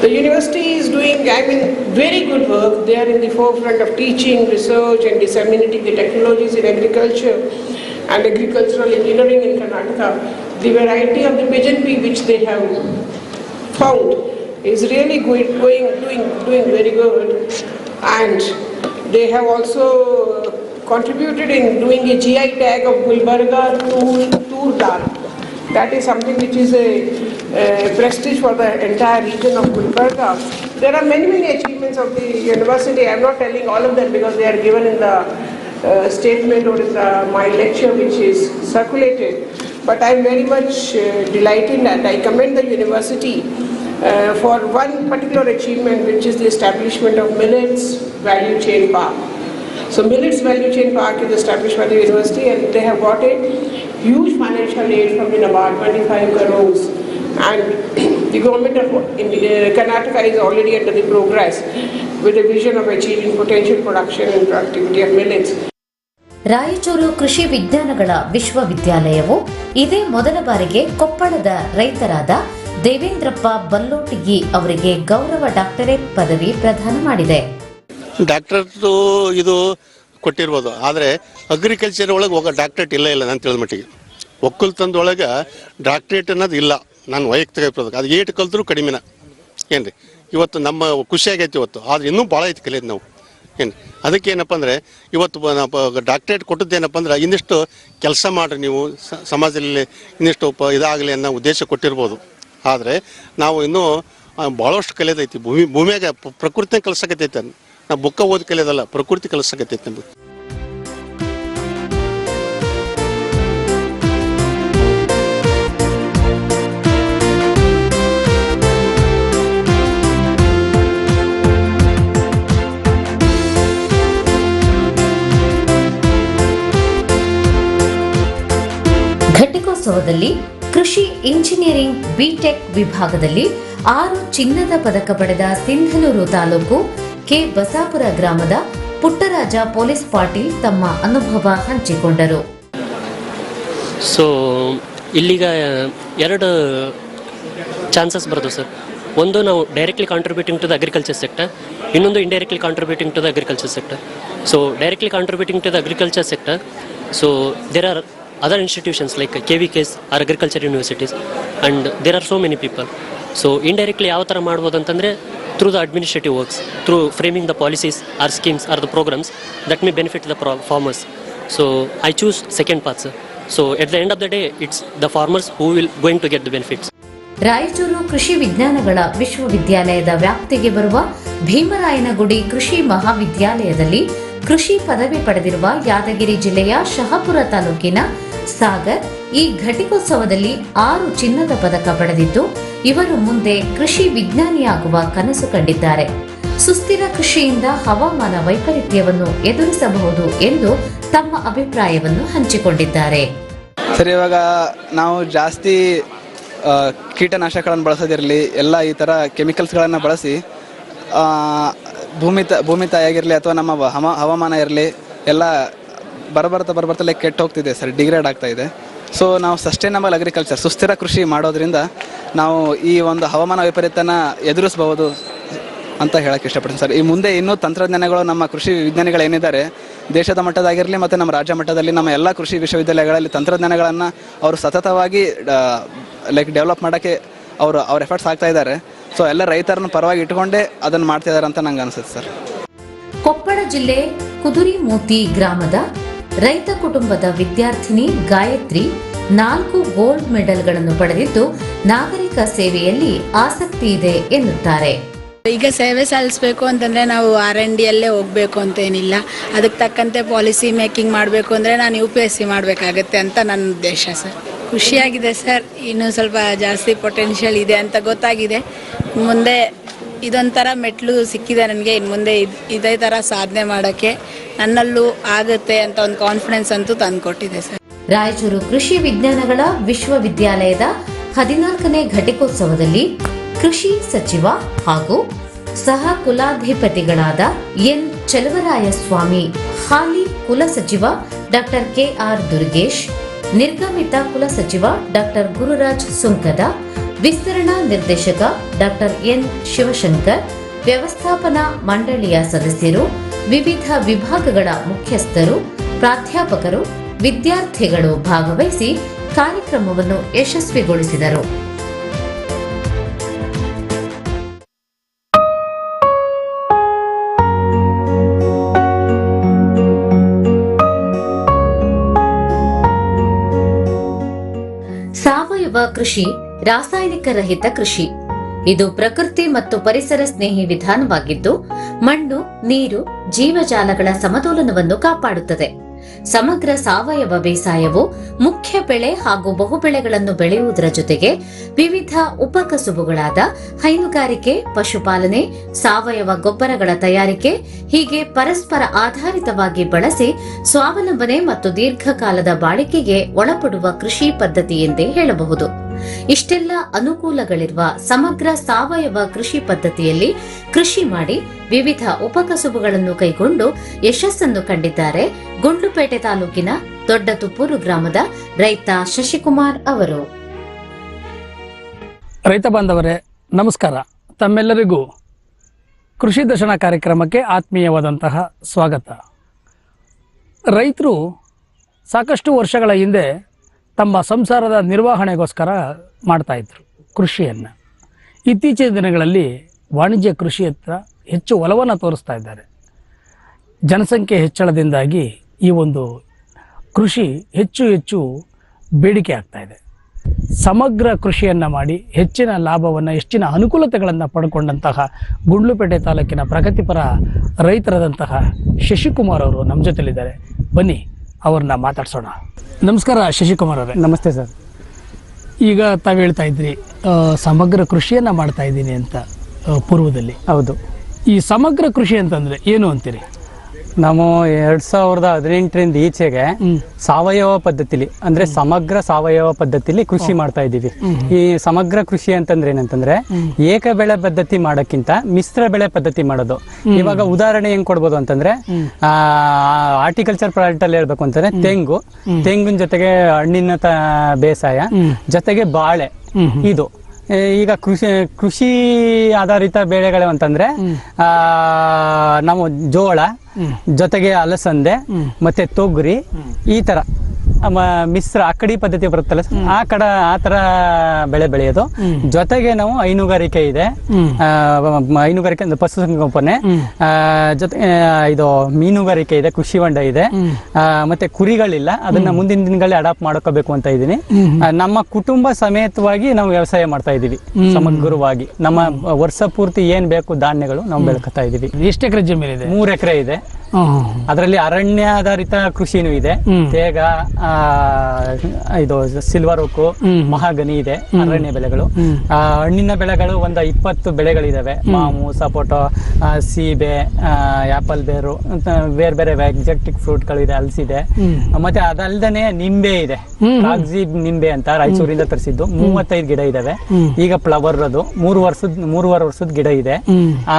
The university is doing, I mean, very good work. They are in the forefront of teaching, research, and disseminating the technologies in agriculture and agricultural engineering in Karnataka. The variety of the pigeon pea which they have found is really going, going doing, doing very good. And they have also uh, contributed in doing a GI tag of Gulbarga Tur, Tur Dal. That is something which is a, a prestige for the entire region of Gulbarga. There are many, many achievements of the university. I am not telling all of them because they are given in the uh, statement or in the, my lecture which is circulated. But I am very much uh, delighted and I commend the university uh, for one particular achievement which is the establishment of Millets Value Chain Park. So Millets Value Chain Park is established by the university and they have got a huge financial aid from the NABARD, 25 crores. And the government of India, Karnataka is already under the progress with a vision of achieving potential production and productivity of millets. Raichur ಕೃಷಿ ವಿಜ್ಞಾನಗಳ ವಿಶ್ವವಿದ್ಯಾಲಯವು ಇದೇ ಮೊದಲ ಬಾರಿಗೆ ಕೊಪ್ಪಳದ ರೈತರಾದ ದೇವೇಂದ್ರಪ್ಪ ಬಲ್ಲೋಟಿಗಿ ಅವರಿಗೆ ಗೌರವ ಡಾಕ್ಟರೇಟ್ ಪದವಿ ಪ್ರದಾನ ಮಾಡಿದೆ. ಡಾಕ್ಟರ್ದು ಇದು ಕೊಟ್ಟಿರ್ಬೋದು. ಆದರೆ ಅಗ್ರಿಕಲ್ಚರ್ ಒಳಗೆ ಡಾಕ್ಟರೇಟ್ ಡಾಕ್ಟ್ರೇಟ್ ಇಲ್ಲ ಇಲ್ಲ ನಾನು ತಿಳಿದ ಮಟ್ಟಿಗೆ. ಒಕ್ಕಲ್ತನದೊಳಗೆ ಡಾಕ್ಟ್ರೇಟ್ ಅನ್ನೋದು ಇಲ್ಲ. ನಾನು ವೈಯಕ್ತಿಕ ಇರ್ಬೋದು ಅದು ಏಟು ಕಲಿತರು ಕಡಿಮೆನ. ಏನು ರೀ ಇವತ್ತು ನಮ್ಮ ಖುಷಿಯಾಗೈತಿ ಇವತ್ತು. ಆದ್ರೆ ಇನ್ನೂ ಭಾಳ ಐತಿ ಕಲಿಯೋದು ನಾವು. ಏನು ಅದಕ್ಕೆ ಏನಪ್ಪ ಅಂದರೆ, ಇವತ್ತು ಡಾಕ್ಟ್ರೇಟ್ ಕೊಟ್ಟದ್ದೇನಪ್ಪ ಅಂದ್ರೆ, ಇನ್ನಿಷ್ಟು ಕೆಲಸ ಮಾಡಿರಿ ನೀವು. ಸಮಾಜದಲ್ಲಿ ಇನ್ನಿಷ್ಟು ಪ ಇದಾಗಲಿ ಅನ್ನೋ ಉದ್ದೇಶ ಕೊಟ್ಟಿರ್ಬೋದು. ಆದರೆ ನಾವು ಇನ್ನೂ ಭಾಳಷ್ಟು ಕಲಿಯೋದೈತಿ. ಭೂಮಿ, ಭೂಮಿಯಾಗ ಪ್ರಕೃತಿನ ಕಲ್ಸಕತ್ತೈತೆ. ನಾವು ಬುಕ್ಕ ಓದಿ ಕಲಿಯೋದಲ್ಲ, ಪ್ರಕೃತಿ ಕಲಿಸಕತ್ತೈತೆ ನಮ್ಗೆ. ಘಟಿಕೋತ್ಸವದಲ್ಲಿ ಕೃಷಿ ಇಂಜಿನಿಯರಿಂಗ್ ಬಿಟೆಕ್ ವಿಭಾಗದಲ್ಲಿ ಆರು ಚಿನ್ನದ ಪದಕ ಪಡೆದ ಸಿಂಧನೂರು ತಾಲೂಕು ಕೆ. ಬಸಾಪುರ ಗ್ರಾಮದ ಪುಟ್ಟರಾಜ ಪೊಲೀಸ್ ಪಾಟೀಲ್ ತಮ್ಮ ಅನುಭವ ಹಂಚಿಕೊಂಡರು. ಸೊ ಇಲ್ಲಿಗ ಎರಡು ಚಾನ್ಸಸ್ ಬರೋದು ಸರ್ ಒಂದು ನಾವು directly contributing to the agriculture sector ಇನ್ನೊಂದು indirectly contributing to the agriculture sector so directly contributing to the agriculture sector so there are like K V Ks are agriculture universities and there are so many people so indirectly ಯಾವ ಥರ ಮಾಡ್ಬೋದು ಅಂತಂದರೆ through the administrative works through framing the policies or schemes or the programmes that may benefit the farmers so I choose second part sir so at the end of the day it's the farmers who will going to get the benefits Raichur ಕೃಷಿ ವಿಜ್ಞಾನಗಳ ವಿಶ್ವವಿದ್ಯಾಲಯದ ವ್ಯಾಪ್ತಿಗೆ ಬರುವ ಭೀಮರಾಯನಗುಡಿ ಕೃಷಿ ಮಹಾವಿದ್ಯಾಲಯದಲ್ಲಿ ಕೃಷಿ ಪದವಿ ಪಡೆದಿರುವ ಯಾದಗಿರಿ ಜಿಲ್ಲೆಯ ಶಹಾಪುರ ತಾಲೂಕಿನ ಸಾಗರ್ ಈ ಘಟಿಕೋತ್ಸವದಲ್ಲಿ ಆರು ಚಿನ್ನದ ಪದಕ ಪಡೆದಿದ್ದು, ಇವರು ಮುಂದೆ ಕೃಷಿ ವಿಜ್ಞಾನಿಯಾಗುವ ಕನಸು ಕಂಡಿದ್ದಾರೆ. ಸುಸ್ಥಿರ ಕೃಷಿಯಿಂದ ಹವಾಮಾನ ವೈಪರೀತ್ಯವನ್ನು ಎದುರಿಸಬಹುದು ಎಂದು ತಮ್ಮ ಅಭಿಪ್ರಾಯವನ್ನು ಹಂಚಿಕೊಂಡಿದ್ದಾರೆ. ಸರಿ, ಇವಾಗ ನಾವು ಜಾಸ್ತಿ ಕೀಟನಾಶಕಗಳನ್ನು ಬಳಸೋದಿರಲಿ, ಎಲ್ಲ ಈ ಥರ ಕೆಮಿಕಲ್ಸ್ಗಳನ್ನು ಬಳಸಿ ಭೂಮಿ ಭೂಮಿ ತಾಯಿಯಾಗಿರಲಿ ಅಥವಾ ನಮ್ಮ ಹವಾಮಾನ ಇರಲಿ, ಎಲ್ಲ ಬರಬರ್ತಾ ಲೈಕ್ ಕೆಟ್ಟ ಹೋಗ್ತಿದೆ ಸರ್, ಡಿಗ್ರೇಡ್ ಆಗ್ತಾ ಇದೆ. ಸೊ ನಾವು ಸಸ್ಟೈನಬಲ್ ಅಗ್ರಿಕಲ್ಚರ್ ಸುಸ್ಥಿರ ಕೃಷಿ ಮಾಡೋದ್ರಿಂದ ನಾವು ಈ ಒಂದು ಹವಾಮಾನ ವೈಪರೀತ್ಯನ ಎದುರಿಸಬಹುದು ಅಂತ ಹೇಳಕ್ಕೆ ಇಷ್ಟಪಡ್ತೀನಿ ಸರ್. ಈ ಮುಂದೆ ಇನ್ನೂ ತಂತ್ರಜ್ಞಾನಗಳು, ನಮ್ಮ ಕೃಷಿ ವಿಜ್ಞಾನಿಗಳು ಏನಿದ್ದಾರೆ, ದೇಶದ ಮಟ್ಟದಾಗಿರಲಿ ಮತ್ತು ನಮ್ಮ ರಾಜ್ಯ ಮಟ್ಟದಲ್ಲಿ ನಮ್ಮ ಎಲ್ಲ ಕೃಷಿ ವಿಶ್ವವಿದ್ಯಾಲಯಗಳಲ್ಲಿ ತಂತ್ರಜ್ಞಾನಗಳನ್ನು ಅವರು ಸತತವಾಗಿ ಲೈಕ್ ಡೆವಲಪ್ ಮಾಡೋಕ್ಕೆ ಅವರು, ಅವ್ರ ಎಫರ್ಟ್ಸ್ ಆಗ್ತಾ ಇದ್ದಾರೆ. ಸೊ ಎಲ್ಲ ರೈತರನ್ನು ಪರವಾಗಿ ಇಟ್ಕೊಂಡೇ ಅದನ್ನು ಮಾಡ್ತಿದ್ದಾರೆ ಅಂತ ನಂಗೆ ಅನಿಸುತ್ತೆ ಸರ್. ಕೊಪ್ಪಳ ಜಿಲ್ಲೆ ಕುದುರಿಮೂತಿ ಗ್ರಾಮದ ರೈತ ಕುಟುಂಬದ ವಿದ್ಯಾರ್ಥಿನಿ ಗಾಯತ್ರಿ ನಾಲ್ಕು ಗೋಲ್ಡ್ ಮೆಡಲ್ಗಳನ್ನು ಪಡೆದಿದ್ದು, ನಾಗರಿಕ ಸೇವೆಯಲ್ಲಿ ಆಸಕ್ತಿ ಇದೆ ಎನ್ನುತ್ತಾರೆ. ಈಗ ಸೇವೆ ಸಲ್ಲಿಸಬೇಕು ಅಂತಂದರೆ ನಾವು ಆರ್ ಎನ್ ಡಿಯಲ್ಲೇ ಹೋಗಬೇಕು ಅಂತೇನಿಲ್ಲ. ಅದಕ್ಕೆ ತಕ್ಕಂತೆ ಪಾಲಿಸಿ ಮೇಕಿಂಗ್ ಮಾಡಬೇಕು ಅಂದರೆ ನಾನು ಯು ಪಿ ಎಸ್ ಸಿ ಮಾಡಬೇಕಾಗತ್ತೆ ಅಂತ ನನ್ನ ಉದ್ದೇಶ ಸರ್ ಖುಷಿಯಾಗಿದೆ ಸರ್ ಇನ್ನೂ ಸ್ವಲ್ಪ ಜಾಸ್ತಿ ಪೊಟೆನ್ಷಿಯಲ್ ಇದೆ ಅಂತ ಗೊತ್ತಾಗಿದೆ. ಮುಂದೆ ಇದೊಂಥರ ಮೆಟ್ಲು ಸಿಕ್ಕಿದೆ ನನಗೆ ಇನ್ನು ಮುಂದೆ. ಇದ್- ಥರ ಸಾಧನೆ ಮಾಡೋಕ್ಕೆ ನನ್ನಲ್ಲೂ ಆಗುತ್ತೆ ಅಂತ ಒಂದು ಕಾನ್ಫಿಡೆನ್ಸ್ ಅಂತೂ ತಂದುಕೊಟ್ಟಿದೆ ಸರ್. ರಾಯಚೂರು ಕೃಷಿ ವಿಜ್ಞಾನಗಳ ವಿಶ್ವವಿದ್ಯಾಲಯದ ಹದಿನಾಲ್ಕನೇ ಘಟಿಕೋತ್ಸವದಲ್ಲಿ ಕೃಷಿ ಸಚಿವ ಹಾಗೂ ಸಹ ಕುಲಾಧಿಪತಿಗಳಾದ ಎನ್ ಚಲವರಾಯಸ್ವಾಮಿ, ಹಾಲಿ ಕುಲಸಚಿವ ಡಾಕ್ಟರ್ ಕೆ ಆರ್ ದುರ್ಗೇಶ್, ನಿರ್ಗಮಿತ ಕುಲ ಸಚಿವ ಡಾಕ್ಟರ್ ಗುರುರಾಜ್ ಸುಂಕದ ವಿಸ್ತರಣಾ ನಿರ್ದೇಶಕ ಡಾಕ್ಟರ್ ಎನ್ ಶಿವಶಂಕರ್, ವ್ಯವಸ್ಥಾಪನಾ ಮಂಡಳಿಯ ಸದಸ್ಯರು, ವಿವಿಧ ವಿಭಾಗಗಳ ಮುಖ್ಯಸ್ಥರು, ಪ್ರಾಧ್ಯಾಪಕರು, ವಿದ್ಯಾರ್ಥಿಗಳು ಭಾಗವಹಿಸಿ ಕಾರ್ಯಕ್ರಮವನ್ನು ಯಶಸ್ವಿಗೊಳಿಸಿದರು. ಸಾವಯವ ಕೃಷಿ ರಾಸಾಯನಿಕ ರಹಿತ ಕೃಷಿ. ಇದು ಪ್ರಕೃತಿ ಮತ್ತು ಪರಿಸರ ಸ್ನೇಹಿ ವಿಧಾನವಾಗಿದ್ದು, ಮಣ್ಣು, ನೀರು, ಜೀವಜಾಲಗಳ ಸಮತೋಲನವನ್ನು ಕಾಪಾಡುತ್ತದೆ. ಸಮಗ್ರ ಸಾವಯವ ಬೇಸಾಯವು ಮುಖ್ಯ ಬೆಳೆ ಹಾಗೂ ಬಹುಬೆಳೆಗಳನ್ನು ಬೆಳೆಯುವುದರ ಜೊತೆಗೆ ವಿವಿಧ ಉಪಕಸುಬುಗಳಾದ ಹೈನುಗಾರಿಕೆ, ಪಶುಪಾಲನೆ, ಸಾವಯವ ಗೊಬ್ಬರಗಳ ತಯಾರಿಕೆ ಹೀಗೆ ಪರಸ್ಪರ ಆಧಾರಿತವಾಗಿ ಬಳಸಿ ಸ್ವಾವಲಂಬನೆ ಮತ್ತು ದೀರ್ಘಕಾಲದ ಬಾಳಿಕೆಗೆ ಒಳಪಡುವ ಕೃಷಿ ಪದ್ಧತಿ ಎಂದೇ ಹೇಳಬಹುದು. ಇಷ್ಟೆಲ್ಲ ಅನುಕೂಲಗಳಿರುವ ಸಮಗ್ರ ಸಾವಯವ ಕೃಷಿ ಪದ್ಧತಿಯಲ್ಲಿ ಕೃಷಿ ಮಾಡಿ ವಿವಿಧ ಉಪಕಸುಬುಗಳನ್ನು ಕೈಗೊಂಡು ಯಶಸ್ಸನ್ನು ಕಂಡಿದ್ದಾರೆ ಗುಂಡ್ಲುಪೇಟೆ ತಾಲೂಕಿನ ದೊಡ್ಡ ತುಪ್ಪೂರು ಗ್ರಾಮದ ರೈತ ಶಶಿಕುಮಾರ್ ಅವರು. ರೈತ ಬಾಂಧವರೇ, ನಮಸ್ಕಾರ. ತಮ್ಮೆಲ್ಲರಿಗೂ ಕೃಷಿ ದರ್ಶನ ಕಾರ್ಯಕ್ರಮಕ್ಕೆ ಆತ್ಮೀಯವಾದಂತಹ ಸ್ವಾಗತ. ರೈತರು ಸಾಕಷ್ಟು ವರ್ಷಗಳ ಹಿಂದೆ ತಮ್ಮ ಸಂಸಾರದ ನಿರ್ವಹಣೆಗೋಸ್ಕರ ಮಾಡ್ತಾಯಿದ್ರು ಕೃಷಿಯನ್ನು. ಇತ್ತೀಚಿನ ದಿನಗಳಲ್ಲಿ ವಾಣಿಜ್ಯ ಕೃಷಿಯತ್ತ ಹೆಚ್ಚು ಒಲವನ್ನು ತೋರಿಸ್ತಾ ಇದ್ದಾರೆ. ಜನಸಂಖ್ಯೆ ಹೆಚ್ಚಳದಿಂದಾಗಿ ಈ ಒಂದು ಕೃಷಿ ಹೆಚ್ಚು ಹೆಚ್ಚು ಬೇಡಿಕೆ ಆಗ್ತಾ ಇದೆ. ಸಮಗ್ರ ಕೃಷಿಯನ್ನು ಮಾಡಿ ಹೆಚ್ಚಿನ ಲಾಭವನ್ನು, ಹೆಚ್ಚಿನ ಅನುಕೂಲತೆಗಳನ್ನು ಪಡ್ಕೊಂಡಂತಹ ಗುಂಡ್ಲುಪೇಟೆ ತಾಲೂಕಿನ ಪ್ರಗತಿಪರ ರೈತರಾದಂತಹ ಶಶಿಕುಮಾರ್ ಅವರು ನಮ್ಮ ಜೊತೆಲಿದ್ದಾರೆ. ಬನ್ನಿ. ಅವ್ರನ್ನ ಮಾತಾಡ್ಸೋಣ. ನಮಸ್ಕಾರ ಶಶಿಕುಮಾರ್ ಅವರೇ. ನಮಸ್ತೆ ಸರ್. ಈಗ ತಾವು ಹೇಳ್ತಾ ಇದ್ರಿ ಸಮಗ್ರ ಕೃಷಿಯನ್ನು ಮಾಡ್ತಾ ಇದ್ದೀನಿ ಅಂತ ಪೂರ್ವದಲ್ಲಿ. ಹೌದು. ಈ ಸಮಗ್ರ ಕೃಷಿ ಅಂತಂದ್ರೆ ಏನು ಅಂತೀರಿ? ನಾವು ಎರಡ್ ಸಾವಿರದ ಹದಿನೆಂಟರಿಂದ ಈಚೆಗೆ ಸಾವಯವ ಪದ್ಧತಿಲಿ ಅಂದ್ರೆ ಸಮಗ್ರ ಸಾವಯವ ಪದ್ಧತಿಲಿ ಕೃಷಿ ಮಾಡ್ತಾ ಇದ್ದೀವಿ. ಈ ಸಮಗ್ರ ಕೃಷಿ ಅಂತಂದ್ರೆ ಏನಂತಂದ್ರೆ ಏಕ ಬೆಳೆ ಪದ್ಧತಿ ಮಾಡೋಕ್ಕಿಂತ ಮಿಶ್ರ ಬೆಳೆ ಪದ್ಧತಿ ಮಾಡೋದು. ಇವಾಗ ಉದಾಹರಣೆ ಹೆಂಗ್ ಕೊಡ್ಬೋದು ಅಂತಂದ್ರೆ ಆರ್ಟಿಕಲ್ಚರ್ ಪ್ರಾಡಕ್ಟ್ ಅಲ್ಲಿ ಹೇಳ್ಬೇಕು ಅಂತಂದ್ರೆ ತೆಂಗು. ತೆಂಗಿನ ಜೊತೆಗೆ ಹಣ್ಣಿನ ತ- ಬೇಸಾಯ. ಜೊತೆಗೆ ಬಾಳೆ. ಇದು. ಈಗ ಕೃಷಿ ಕೃಷಿ ಆಧಾರಿತ ಬೆಳೆಗಳು ಅಂತಂದ್ರೆ ಆ, ನಾವು ಜೋಳ ಜೊತೆಗೆ ಅಲಸಂದೆ ಮತ್ತೆ ತೊಗರಿ ಈ ತರ. ಮಿಶ್ರ ಅಕ್ಕಡಿ ಪದ್ಧತಿ ಬರುತ್ತಲ್ಲ ಆ ಕಡ ಆ ತರ ಬೆಳೆ ಬೆಳೆಯೋದು. ಜೊತೆಗೆ ನಾವು ಹೈನುಗಾರಿಕೆ ಇದೆ. ಆ, ಹೈನುಗಾರಿಕೆ ಅಂದ್ರೆ ಪಶುಸಂಗೋಪನೆ ಆ, ಜೊತೆ ಇದು ಮೀನುಗಾರಿಕೆ ಇದೆ ಕೃಷಿ ಹೊಂಡ ಇದೆ. ಆ, ಮತ್ತೆ ಕುರಿಗಳಿಲ್ಲ ಅದನ್ನ ಮುಂದಿನ ದಿನಗಳಲ್ಲಿ ಅಡಾಪ್ಟ್ ಮಾಡ್ಕೋಬೇಕು ಅಂತ ಇದ್ದೀನಿ. ನಮ್ಮ ಕುಟುಂಬ ಸಮೇತವಾಗಿ ನಾವು ವ್ಯವಸಾಯ ಮಾಡ್ತಾ ಇದೀವಿ ಸಮಗ್ರವಾಗಿ. ನಮ್ಮ ವರ್ಷ ಪೂರ್ತಿ ಏನ್ ಬೇಕು ಧಾನ್ಯಗಳು ನಾವು ಬೆಳ್ಕೊತಾ ಇದೀವಿ ಎಷ್ಟು ಎಕರೆ ಜಮೀನಿದೆ ಮೂರ್ ಎಕರೆ ಇದೆ. ಅದರಲ್ಲಿ ಅರಣ್ಯಾಧಾರಿತ ಕೃಷಿನೂ ಇದೆ. ತೇಗ ಆ, ಇದು ಸಿಲ್ವರ್ ಉಕ್ಕು ಮಹಾಗನಿ ಇದೆ ಅರಣ್ಯ ಬೆಳೆಗಳು. ಆ, ಹಣ್ಣಿನ ಬೆಳೆಗಳು ಒಂದ ಇಪ್ಪತ್ತು ಬೆಳೆಗಳಿದಾವೆ. ಮಾವು ಸಪೋಟೊ ಸೀಬೆ ಆಪಲ್ ಬೇರು ಬೇರೆ ಬೇರೆ ಎಕ್ಸಾಕ್ಟಿಕ್ ಫ್ರೂಟ್ಗಳು ಇದೆ ಹಲಸಿದೆ ಮತ್ತೆ ಅದಲ್ದನೆ ನಿಂಬೆ ಇದೆ. ಕಾಗ್ಜಿ ನಿಂಬೆ ಅಂತ ರಾಯಚೂರಿಂದ ತರಿಸಿದ್ದು. ಮೂವತ್ತೈದು ಗಿಡ ಇದಾವೆ. ಈಗ ಫ್ಲವರ್ ಅದು. ಮೂರು ವರ್ಷದ ಮೂರುವರೆ ವರ್ಷದ ಗಿಡ ಇದೆ. ಆ,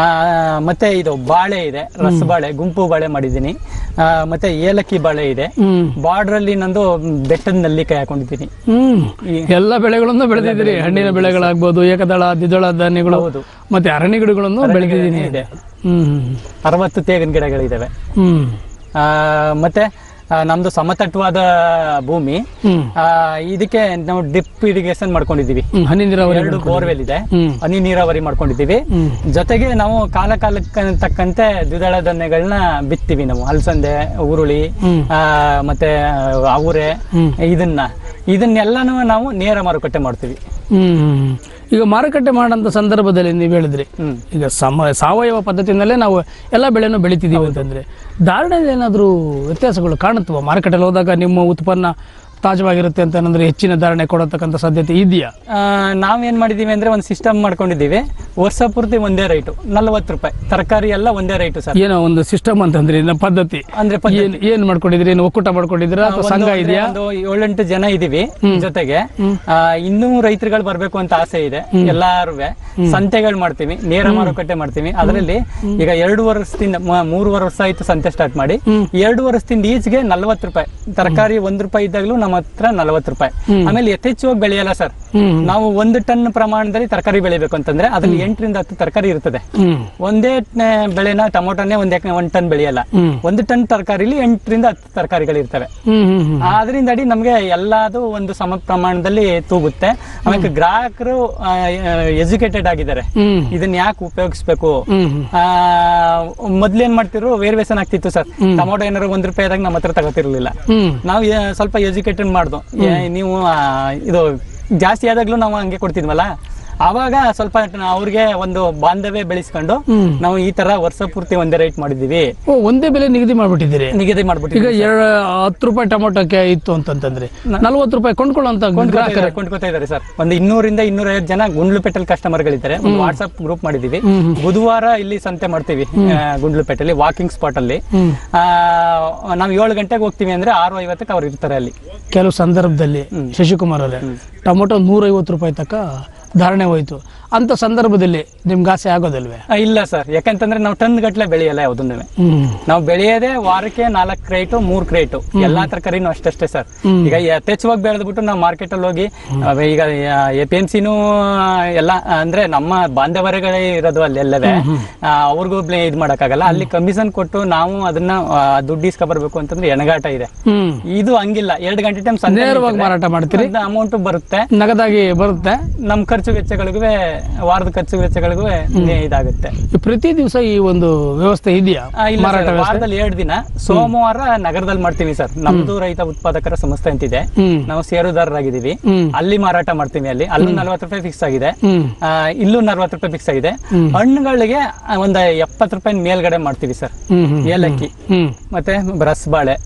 ಮತ್ತೆ ಇದು ಬಾಳೆ ಇದೆ ರಸಬಾಳೆ ಗುಂಪು ಬಾಳೆ. ಮಾಡಿದ್ದೀನಿ. ಆ, ಮತ್ತೆ ಏಲಕ್ಕಿ ಬಾಳೆ ಇದೆ. ಬಾರ್ಡರ್ ಅಲ್ಲಿ ನಂದು ಬೆಟ್ಟದ ನಲ್ಲಿಕಾಯಿ ಹಾಕೊಂಡಿದ್ದೀನಿ. ಹ್ಮ್. ಎಲ್ಲ ಬೆಳೆಗಳನ್ನು ಬೆಳೆದಿದ್ದೀರಿ. ಹಣ್ಣಿನ ಬೆಳೆಗಳಾಗ್ಬೋದು ಏಕದಳ ದ್ವಿದಳ ಧಾನ್ಯಗಳು ಮತ್ತೆ ಅರಣ್ಯ ಗಿಡಗಳನ್ನು ಬೆಳೆದಿದ್ದೀನಿ. ಇದೆ ಹ್ಮ್. ಅರವತ್ತು ತೇಗಿನ ಗಿಡಗಳಿದಾವೆ. ಹ್ಮ್. ಆ, ಮತ್ತೆ ನಮ್ದು ಸಮತಟ್ಟವಾದ ಭೂಮಿ. ಆ, ಇದಕ್ಕೆ ನಾವು ಡಿಪ್ ಇರಿಗೇಷನ್ ಮಾಡ್ಕೊಂಡಿದೀವಿ ಹನಿ ನೀರಾವರಿ ಎರಡು ಬೋರ್ವೆಲ್ ಇದೆ. ಹನಿ ನೀರಾವರಿ ಮಾಡ್ಕೊಂಡಿದ್ದೀವಿ. ಜೊತೆಗೆ ನಾವು ಕಾಲ ಕಾಲಕ್ಕೆ ತಕ್ಕಂತೆ ದ್ವಿದಳ ಧಾನ್ಯಗಳನ್ನ ಬಿತ್ತೀವಿ ನಾವು. ಅಲಸಂದೆ ಉರುಳಿ ಆ, ಮತ್ತೆ ಅವರೆ ಇದನ್ನ. ಇದನ್ನೆಲ್ಲಾನು ನಾವು ನೇರ ಮಾರುಕಟ್ಟೆ ಮಾಡ್ತೀವಿ. ಈಗ ಮಾರುಕಟ್ಟೆ ಮಾಡಂತ ಸಂದರ್ಭದಲ್ಲಿ ನೀವು ಹೇಳಿದ್ರಿ. ಈಗ ಸಮ ಸಾವಯವ ಪದ್ಧತಿಯಿಂದಲೇ ನಾವು ಎಲ್ಲ ಬೆಳೆನೂ ಬೆಳಿತಿದ್ದೀವಿ ಅಂತಂದ್ರೆ ಧಾರಣೆಯಲ್ಲಿ ಏನಾದರೂ ವ್ಯತ್ಯಾಸಗಳು ಕಾಣುತ್ತವ? ಮಾರುಕಟ್ಟೆಯಲ್ಲಿ ಹೋದಾಗ ನಿಮ್ಮ ಉತ್ಪನ್ನ ತಾಜವಾಗಿರುತ್ತೆ ಅಂತ ಅಂದ್ರೆ ಹೆಚ್ಚಿನ ಧಾರಣೆ ಕೊಡತಕ್ಕಂಥ ಸಾಧ್ಯತೆ ಇದೆಯಾ? ನಾವ್ ಏನ್ ಮಾಡಿದೀವಿ ಅಂದ್ರೆ ಒಂದು ಸಿಸ್ಟಮ್ ಮಾಡ್ಕೊಂಡಿದೀವಿ ವರ್ಷ ಪೂರ್ತಿ ಒಂದೇ ರೈಟು ನಲ್ವತ್ತು ರೂಪಾಯಿ. ತರಕಾರಿ ಎಲ್ಲ ಒಂದೇ ರೈಟು ಸರ್. ಏನೋ ಒಂದು ಸಿಸ್ಟಮ್ ಅಂತಂದ್ರೆ ಪದ್ಧತಿ. ಅಂದ್ರೆ ಏನ್ ಮಾಡ್ಕೊಂಡಿದ್ರಿ ಏನು ಒಕ್ಕೂಟ ಮಾಡ್ಕೊಂಡಿದ್ದೀರಾ ಅಥವಾ ಸಂಘ ಇದೆಯಾ? ಒಂದು ಏಳೆಂಟು ಜನ ಇದೀವಿ ಜೊತೆಗೆ. ಆ, ಇನ್ನೂ ರೈತರುಗಳು ಬರ್ಬೇಕು ಅಂತ ಆಸೆ ಇದೆ. ಎಲ್ಲಾರು ಸಂತೆಗಳು ಮಾಡ್ತೀವಿ. ನೇರ ಮಾರುಕಟ್ಟೆ ಮಾಡ್ತೀವಿ. ಅದರಲ್ಲಿ ಈಗ ಎರಡು ವರ್ಷದಿಂದ ಮೂರು ಮೂರುವರೆ ವರ್ಷ ಆಯ್ತು ಸಂತೆ ಸ್ಟಾರ್ಟ್ ಮಾಡಿ. ಎರಡು ವರ್ಷದಿಂದ ಈಚೆಗೆ ನಲ್ವತ್ತು ರೂಪಾಯಿ. ತರಕಾರಿ ಒಂದ್ ರೂಪಾಯಿ ಇದ್ದಾಗಲೂ ನಮ್ಮ ಹತ್ರ ನಲ್ವತ್ತು ರೂಪಾಯಿ. ಆಮೇಲೆ ಯಥೇಚ್ಛವಾಗಿ ಬೆಳೆಯಲ್ಲ ಸರ್. ನಾವು ಒಂದು ಟನ್ ಪ್ರಮಾಣದಲ್ಲಿ ತರಕಾರಿ ಬೆಳಿಬೇಕು ಅಂತಂದ್ರೆ ಅದ್ರಲ್ಲಿ ಎಂಟರಿಂದ ಹತ್ತು ತರಕಾರಿ ಇರ್ತದೆ. ಒಂದೇ ಬೆಳೆನ ಟೊಮೊಟೊನೇ ಒಂದ್ ಒಂದ್ ಟನ್ ಬೆಳೆಯಲ್ಲ. ಒಂದು ಟನ್ ತರಕಾರಿಲಿ ಎಂಟರಿಂದ ಹತ್ತು ತರಕಾರಿಗಳು ಇರ್ತವೆ. ಆದ್ರಿಂದ ಅಡಿ ನಮ್ಗೆ ಎಲ್ಲಾದು ಒಂದು ಸಮ ಪ್ರಮಾಣದಲ್ಲಿ ತೂಗುತ್ತೆ. ಆಮೇಲೆ ಗ್ರಾಹಕರು ಎಜುಕೇಟೆಡ್ ಆಗಿದ್ದಾರೆ. ಇದನ್ನ ಯಾಕೆ ಉಪಯೋಗಿಸ್ಬೇಕು? ಆ, ಮೊದ್ಲೇನ್ ಮಾಡ್ತಿರು ವೇರ್ವೇಸನ್ ಆಗ್ತಿತ್ತು ಸರ್. ಟೊಮೊಟೊ ಏನಾರು ಒಂದ್ ರೂಪಾಯಿ ಆದಾಗ ನಮ್ಮ ಹತ್ರ ತಗೋತಿರ್ಲಿಲ್ಲ. ನಾವು ಸ್ವಲ್ಪ ಎಜುಕೇಟೆಡ್ ಮಾಡ್ದು. ಏ, ನೀವು ಆ, ಇದು ಜಾಸ್ತಿ ಆದಾಗ್ಲೂ ನಾವು ಹಂಗೆ ಕೊಡ್ತಿದ್ವಲ್ಲ? ಆವಾಗ ಸ್ವಲ್ಪ ಅವ್ರಿಗೆ ಒಂದು ಬಾಂಧವ್ಯ ಬೆಳೆಸ್ಕೊಂಡು ನಾವು ಈ ತರ ವರ್ಷ ಪೂರ್ತಿ ಒಂದೇ ರೇಟ್ ಮಾಡಿದೀವಿ ಒಂದೇ ಬೆಲೆ ನಿಗದಿ ಮಾಡ್ಬಿಟ್ಟಿದ್ದೀರಿ? ನಿಗದಿ ಈಗ ಮಾಡ್ಬಿಟ್ಟಿದ್ದೀವಿ ಎರಡು ಹತ್ತು ರೂಪಾಯಿ ಟೊಮೊಟೊಕ್ಕೆ ಇತ್ತು ಅಂತಂತಂದ್ರೆ. ನಲ್ವತ್ತು ರೂಪಾಯಿ ಕೊಂಡ್ಕೊಳ್ಳೋಂತ ಕೊಂಡ್ಕೊತಾ ಇದಾರೆ ಸರ್. ಒಂದು ಇನ್ನೂರಿಂದ ಇನ್ನೂರೈವತ್ತು ಜನ ಗುಂಡ್ಲುಪೇಟೆಲ್ ಕಸ್ಟಮರ್ಗಳಿದ್ದಾರೆ ಒಂದು ವಾಟ್ಸ್ಆಪ್ ಗ್ರೂಪ್ ಮಾಡಿದೀವಿ ಬುಧವಾರ ಇಲ್ಲಿ ಸಂತೆ ಮಾಡ್ತೀವಿ ಗುಂಡ್ಲುಪೇಟೆಲಿ ವಾಕಿಂಗ್ ಸ್ಪಾಟ್ ಅಲ್ಲಿ. ನಾವು ಏಳು ಗಂಟೆಗೆ ಹೋಗ್ತೀವಿ ಅಂದ್ರೆ ಆರು ಐವತ್ತಕ್ಕೆ ಅವ್ರು ಇರ್ತಾರೆ ಅಲ್ಲಿ. ಕೆಲವು ಸಂದರ್ಭದಲ್ಲಿ ಶಶಿಕುಮಾರ್ ಅವರೇ ಟೊಮೊಟೊ ನೂರೈವತ್ತು ರೂಪಾಯಿ ತನಕ ಧಾರಣೆ ಹೋಯ್ತು. ಅಂತ ಸಂದರ್ಭದಲ್ಲಿ ನಿಮ್ಗೆ ಆಸೆ ಆಗೋದಿಲ್ವೇ? ಆ, ಇಲ್ಲ ಸರ್. ಯಾಕಂತಂದ್ರೆ ನಾವು ಟನ್ ಗಟ್ಲೆ ಬೆಳೆಯಲ್ಲ ಯಾವುದನ್ನು. ನಾವು ಬೆಳೆಯೋದೇ ವಾರಕ್ಕೆ ನಾಲ್ಕು ಕ್ರೇಟು ಮೂರ್ ಕ್ರೇಟು. ಎಲ್ಲಾ ತರಕಾರಿನೂ ಅಷ್ಟಷ್ಟೇ ಸರ್. ಈಗ ಯಥೇಚ್ಛವಾಗಿ ಬೆಳೆದ್ಬಿಟ್ಟು ನಾವು ಮಾರ್ಕೆಟ್ ಅಲ್ಲಿ ಹೋಗಿ ಈಗ ಎ ಪಿ ಎಂ ಸಿನೂ ಎಲ್ಲ ಅಂದ್ರೆ ನಮ್ಮ ಬಾಂಧವರಗಳೇ ಇರೋದು ಅಲ್ಲೆಲ್ಲವೇ ಆ, ಅವ್ರಿಗೂ ಬ್ಲೇ- ಇದ್ ಮಾಡಕ್ಕಾಗಲ್ಲ. ಅಲ್ಲಿ ಕಮಿಷನ್ ಕೊಟ್ಟು ನಾವು ಅದನ್ನ ಆ, ದುಡ್ಡು ಇಸ್ಕೊಬರ್ಬೇಕು ಅಂತಂದ್ರೆ ಎಣಗಾಟ ಇದೆ. ಹ್ಮ್. ಇದು ಹಂಗಿಲ್ಲ. ಎರಡು ಗಂಟೆ ಟೈಮ್ ನೇರವಾಗಿ ಮಾರಾಟ ಮಾಡ್ತೀರಿ? ಅಮೌಂಟ್ ಬರುತ್ತೆ. ನಗದಾಗಿ ಬರುತ್ತೆ? ನಮ್ ಖರ್ಚು ವೆಚ್ಚಗಳಿಗೂ ವಾರದ ಖರ್ಚು ವೆಚ್ಚಗಳಿಗೂ ಇದಾಗುತ್ತೆ. ಪ್ರತಿ ದಿವಸ ಈ ಒಂದು ವ್ಯವಸ್ಥೆ ಇದೆಯಾ? ವಾರದಲ್ಲಿ ಎರಡು ದಿನ. ಸೋಮವಾರ ನಗರದಲ್ಲಿ ಮಾಡ್ತೀವಿ ಸರ್. ನಮ್ದು ರೈತ ಉತ್ಪಾದಕರ ಸಂಸ್ಥೆ ಅಂತಿದೆ. ನಾವು ಷೇರುದಾರರಾಗಿದ್ದೀವಿ. ಅಲ್ಲಿ ಮಾರಾಟ ಮಾಡ್ತೀವಿ ಅಲ್ಲಿ. ಅಲ್ಲೂ ನಲ್ವತ್ತು ರೂಪಾಯಿ ಫಿಕ್ಸ್ ಆಗಿದೆ. ಇಲ್ಲೂ ನಲ್ವತ್ತು ರೂಪಾಯಿ ಫಿಕ್ಸ್ ಆಗಿದೆ. ಹಣ್ಣುಗಳಿಗೆ ಒಂದ್ ಎಪ್ಪತ್ತು ರೂಪಾಯಿ ಮೇಲ್ಗಡೆ ಮಾಡ್ತೀವಿ ಸರ್. ಏಲಕ್ಕಿ ಮತ್ತೆ ರಸಬಾಳೆ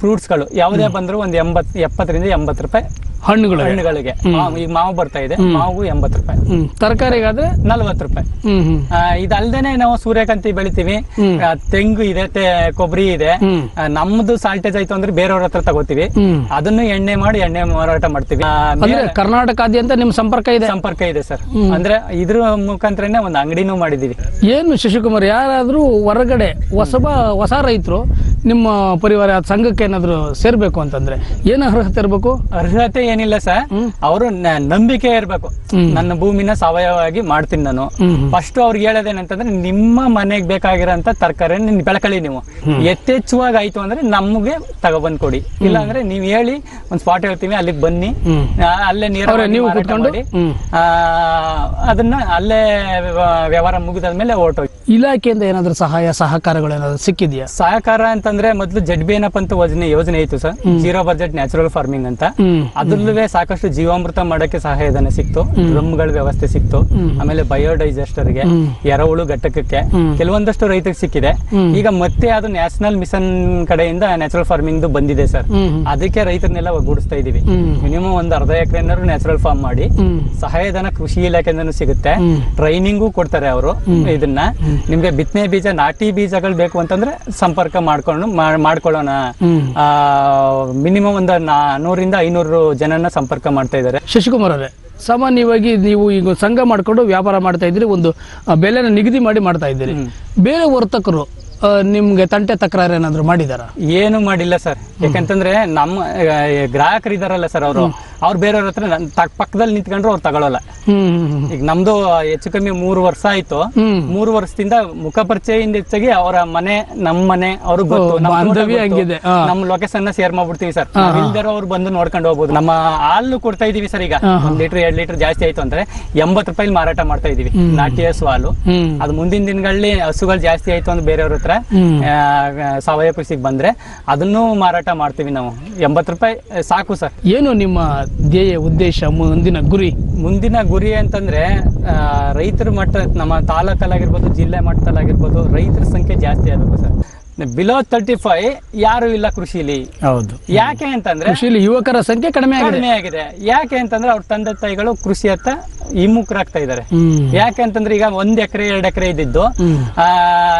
ಫ್ರೂಟ್ಸ್ಗಳು ಯಾವುದೇ ಬಂದ್ರು ಒಂದು ಎಂಬತ್ ಎಪ್ಪತ್ತರಿಂದ ಎಂಬತ್ತು ರೂಪಾಯಿ ಹಣ್ಣುಗಳು ಹಣ್ಣುಗಳಿಗೆ. ಮಾವು- ಈಗ ಮಾವು ಬರ್ತಾ ಇದೆ. ಮಾವು ಎಂಬತ್ತು ರೂಪಾಯಿ. ಹ್ಮ್. ತರಕಾರಿಗಾದ್ರೆ ನಲ್ವತ್ತು ರೂಪಾಯಿ. ಹ್ಮ್ ಹ್ಮ್. ಆ, ಇದಲ್ದೇನೆ ನಾವು ಸೂರ್ಯಕಾಂತಿ ಬೆಳಿತೀವಿ. ಆ, ತೆಂಗು ಇದೆ ತೇ- ಕೊಬ್ಬರಿ ಇದೆ. ಆ, ನಮ್ದು ಸಾಲ್ಟೇಜ್ ಆಯ್ತು ಅಂದ್ರೆ ಬೇರೆಯವ್ರ ಹತ್ರ ತಗೋತೀವಿ. ಹ್ಮ್. ಅದನ್ನು ಎಣ್ಣೆ ಮಾಡಿ ಎಣ್ಣೆ ಮಾರಾಟ ಮಾಡ್ತೀವಿ. ಆ, ಅಂದ್ರೆ ಬೇರೆ ಕರ್ನಾಟಕಾದ್ಯಂತ ನಿಮ್ ಸಂಪರ್ಕ ಇದೆ? ಸಂಪರ್ಕ ಇದೆ ಸರ್. ಅಂದ್ರೆ ಇದ್ರ ಮುಖಾಂತರನೇ ಒಂದು ಅಂಗಡಿನೂ ಮಾಡಿದೀವಿ. ಏನು ಶಶಿಕುಮಾರ್ ಯಾರಾದ್ರೂ ಹೊರಗಡೆ ಹೊಸಬ ಹೊಸ ರೈತರು ನಿಮ್ಮ ಪರಿವಾರ ಸಂಘಕ್ಕೆ ಏನಾದ್ರು ಸೇರ್ಬೇಕು ಅಂತಂದ್ರೆ ಏನು ಅರ್ಹತೆ ಇರಬೇಕು? ಅರ್ಹತೆ ಏನಿಲ್ಲ ಸರ್. ಅವರು ನಂಬಿಕೆ ಇರ್ಬೇಕು. ನನ್ನ ಭೂಮಿನ ಸಾವಯವವಾಗಿ ಮಾಡ್ತೀನಿ ನಾನು. ಫಸ್ಟ್ ಅವ್ರಿಗೆ ಹೇಳೋದೇನಂತಂದ್ರೆ ನಿಮ್ಮ ಮನೆಗೆ ಬೇಕಾಗಿರೋಂತ ತರಕಾರಿ ಬೆಳಕಳಿ ನೀವು. ಯಥೇಚ್ಛವಾಗಿ ಆಯ್ತು ಅಂದ್ರೆ ನಮಗೆ ತಗೊಬಂದ್ ಕೊಡಿ. ಇಲ್ಲ ಅಂದ್ರೆ ನೀವ್ ಹೇಳಿ ಒಂದ್ ಸ್ಪಾಟ್ ಹೇಳ್ತೀವಿ ಅಲ್ಲಿಗೆ ಬನ್ನಿ. ಅಲ್ಲೇ ನೀರ ನೀವು ಕೂತ್ಕೊಂಡು? ಅದನ್ನ ಅಲ್ಲೇ ವ್ಯ- ವ್ಯವಹಾರ ಮುಗಿದಾದ್ಮೇಲೆ ಹೊರಟೋಗಿ ಇಲಾಖೆಯಿಂದ ಏನಾದ್ರು ಸಹಾಯ ಸಹಕಾರಗಳು ಏನಾದ್ರು ಸಿಕ್ಕಿದ್ಯಾ? ಸಹಕಾರ ಅಂತಂದ್ರೆ ಮೊದಲು ಜಡ್ಬಿ ಏನಪ್ಪ ಅಂತ ಯೋಜನೆ ಯೋಜನೆ ಇತ್ತು sir. Zero budget natural farming ಅಂತ. ಹ್ಮ್. ಅದ್ರಲ್ಲೂ ಸಾಕಷ್ಟು ಜೀವಾಮೃತ ಮಾಡಕ್ಕೆ ಸಹಾಯಧನ ಸಿಕ್ತು. ಡ್ರಮ್ಗಳ ವ್ಯವಸ್ಥೆ ಸಿಕ್ತು. ಆಮೇಲೆ ಬಯೋಡೈಜೆಸ್ಟರ್ಗೆ ಎರೆಹುಳು ಘಟಕಕ್ಕೆ ಕೆಲವೊಂದಷ್ಟು ರೈತರಿಗೆ ಸಿಕ್ಕಿದೆ. ಈಗ ಮತ್ತೆ ಅದು ನ್ಯಾಷನಲ್ ಮಿಷನ್ ಕಡೆಯಿಂದ ನ್ಯಾಚುರಲ್ ಫಾರ್ಮಿಂಗ್ ಬಂದಿದೆ ಸರ್. ಅದಕ್ಕೆ ರೈತರನ್ನೆಲ್ಲ ಒಗ್ಗೂಡಿಸ್ತಾ ಇದೀವಿ ಮಿನಿಮಮ್ ಒಂದು ಅರ್ಧ ಎಕರೆನಾದ್ರು ನ್ಯಾಚುರಲ್ ಫಾರ್ಮ್ ಮಾಡಿ ಸಹಾಯಧನ ಕೃಷಿ ಇಲಾಖೆಯಿಂದ ಸಿಗುತ್ತೆ. ಟ್ರೈನಿಂಗು ಕೊಡ್ತಾರೆ ಅವರು ಇದನ್ನ. ನಿಮ್ಗೆ ಬಿತ್ತನೆ ಬೀಜ ನಾಟಿ ಬೀಜಗಳು ಬೇಕು ಅಂತಂದ್ರೆ ಸಂಪರ್ಕ ಮಾಡ್ಕೊಂಡು ಮಾಡ್ಕೊಳ್ಳೋಣ. ಮಿನಿಮಮ್ ಒಂದು ನೂರಿಂದ ಐನೂರು ಜನನ ಸಂಪರ್ಕ ಮಾಡ್ತಾ ಇದ್ದಾರೆ. ಶಶಿಕುಮಾರ್ ಅವರೇ ಸಾಮಾನ್ಯವಾಗಿ ನೀವು ಈಗ ಸಂಘ ಮಾಡಿಕೊಂಡು ವ್ಯಾಪಾರ ಮಾಡ್ತಾ ಇದ್ದೀರಿ ಒಂದು ಬೆಲೆನ ನಿಗದಿ ಮಾಡಿ ಮಾಡ್ತಾ ಇದ್ದೀರಿ. ಬೇರೆ ವರ್ತಕರು ನಿಮ್ಗೆ ತಂಟೆ ತಕರಾರು ಏನಾದ್ರು ಮಾಡಿದಾರ? ಏನು ಮಾಡಿಲ್ಲ ಸರ್. ಯಾಕಂತಂದ್ರೆ ನಮ್ಮ ಗ್ರಾಹಕರು ಇದಾರಲ್ಲ ಸರ್ ಅವರು ಅವ್ರು ಬೇರೆಯವ್ರ ಹತ್ರ ಪಕ್ಕದಲ್ಲಿ ನಿಂತ್ಕೊಂಡ್ರು ಅವ್ರು ತಗೊಳಲ್ಲ. ಈಗ ನಮ್ದು ಹೆಚ್ಚು ಕಮ್ಮಿ ಮೂರು ವರ್ಷ ಆಯ್ತು. ಮೂರು ವರ್ಷದಿಂದ ಮುಖ ಪರಿಚಯದಿಂದ ಹೆಚ್ಚಾಗಿ ಅವರ ಮನೆ ನಮ್ಮ ಮನೆ ಅವ್ರಿಗೆ ಗೊತ್ತು. ನಮ್ ಲೊಕೇಶನ್ ಶೇರ್ ಮಾಡ್ಬಿಡ್ತೀವಿ ಸರ್. ಇಲ್ದಾರ ಅವ್ರು ಬಂದು ನೋಡ್ಕೊಂಡು ಹೋಗ್ಬೋದು. ನಮ್ಮ ಹಾಲು ಕೊಡ್ತಾ ಇದೀವಿ ಸರ್ ಈಗ. ಒಂದ್ ಲೀಟರ್ ಎರಡ್ ಲೀಟರ್ ಜಾಸ್ತಿ ಆಯ್ತು ಅಂದ್ರೆ ಎಂಬತ್ ರೂಪಾಯಿ ಮಾರಾಟ ಮಾಡ್ತಾ ಇದೀವಿ. ನಾಟಿ ಹಸು ಹಾಲು. ಅದು ಮುಂದಿನ ದಿನಗಳಲ್ಲಿ ಹಸುಗಳು ಜಾಸ್ತಿ ಆಯ್ತು ಅಂದ್ರೆ ಬೇರೆಯವ್ರ ಹತ್ರ ಸಾವಯವ ಕೃಷಿಗೆ ಬಂದ್ರೆ ಅದನ್ನು ಮಾರಾಟ ಮಾಡ್ತೀವಿ ನಾವು. ಎಂಬತ್ತು ರೂಪಾಯಿ ಸಾಕು ಸರ್. ಏನು ನಿಮ್ಮ ಧ್ಯೇಯ ಉದ್ದೇಶ ಮುಂದಿನ ಗುರಿ? ಮುಂದಿನ ಗುರಿ ಅಂತಂದ್ರೆ ಆ, ರೈತರ ಮಟ್ಟ ನಮ್ಮ ತಾಲೂಕಲ್ಲಾಗಿರ್ಬೋದು ಜಿಲ್ಲೆ ಮಟ್ಟದಲ್ಲಾಗಿರ್ಬೋದು ರೈತರ ಸಂಖ್ಯೆ ಜಾಸ್ತಿ ಆಗಬೇಕು ಸರ್. ಬಿಲೋ ತರ್ಟಿ ಫೈವ್ ಯಾರು ಇಲ್ಲ ಕೃಷಿಲಿ. ಹೌದು. ಯಾಕೆ ಅಂತಂದ್ರೆ ಕೃಷಿಲಿ ಯುವಕರ ಸಂಖ್ಯೆ ಕಡಿಮೆ ಕಡಿಮೆ ಆಗಿದೆ. ಯಾಕೆ ಅಂತಂದ್ರೆ ಅವ್ರ ತಂದೆ ತಾಯಿಗಳು ಕೃಷಿ ಹತ್ತ ಹಿಮ್ಮುಖರಾಗ್ತಾ ಇದಾರೆ. ಯಾಕೆ ಅಂತಂದ್ರೆ ಈಗ ಒಂದ್ ಎಕರೆ ಎರಡ್ ಎಕರೆ ಇದ್ದಿದ್ದು ಆ,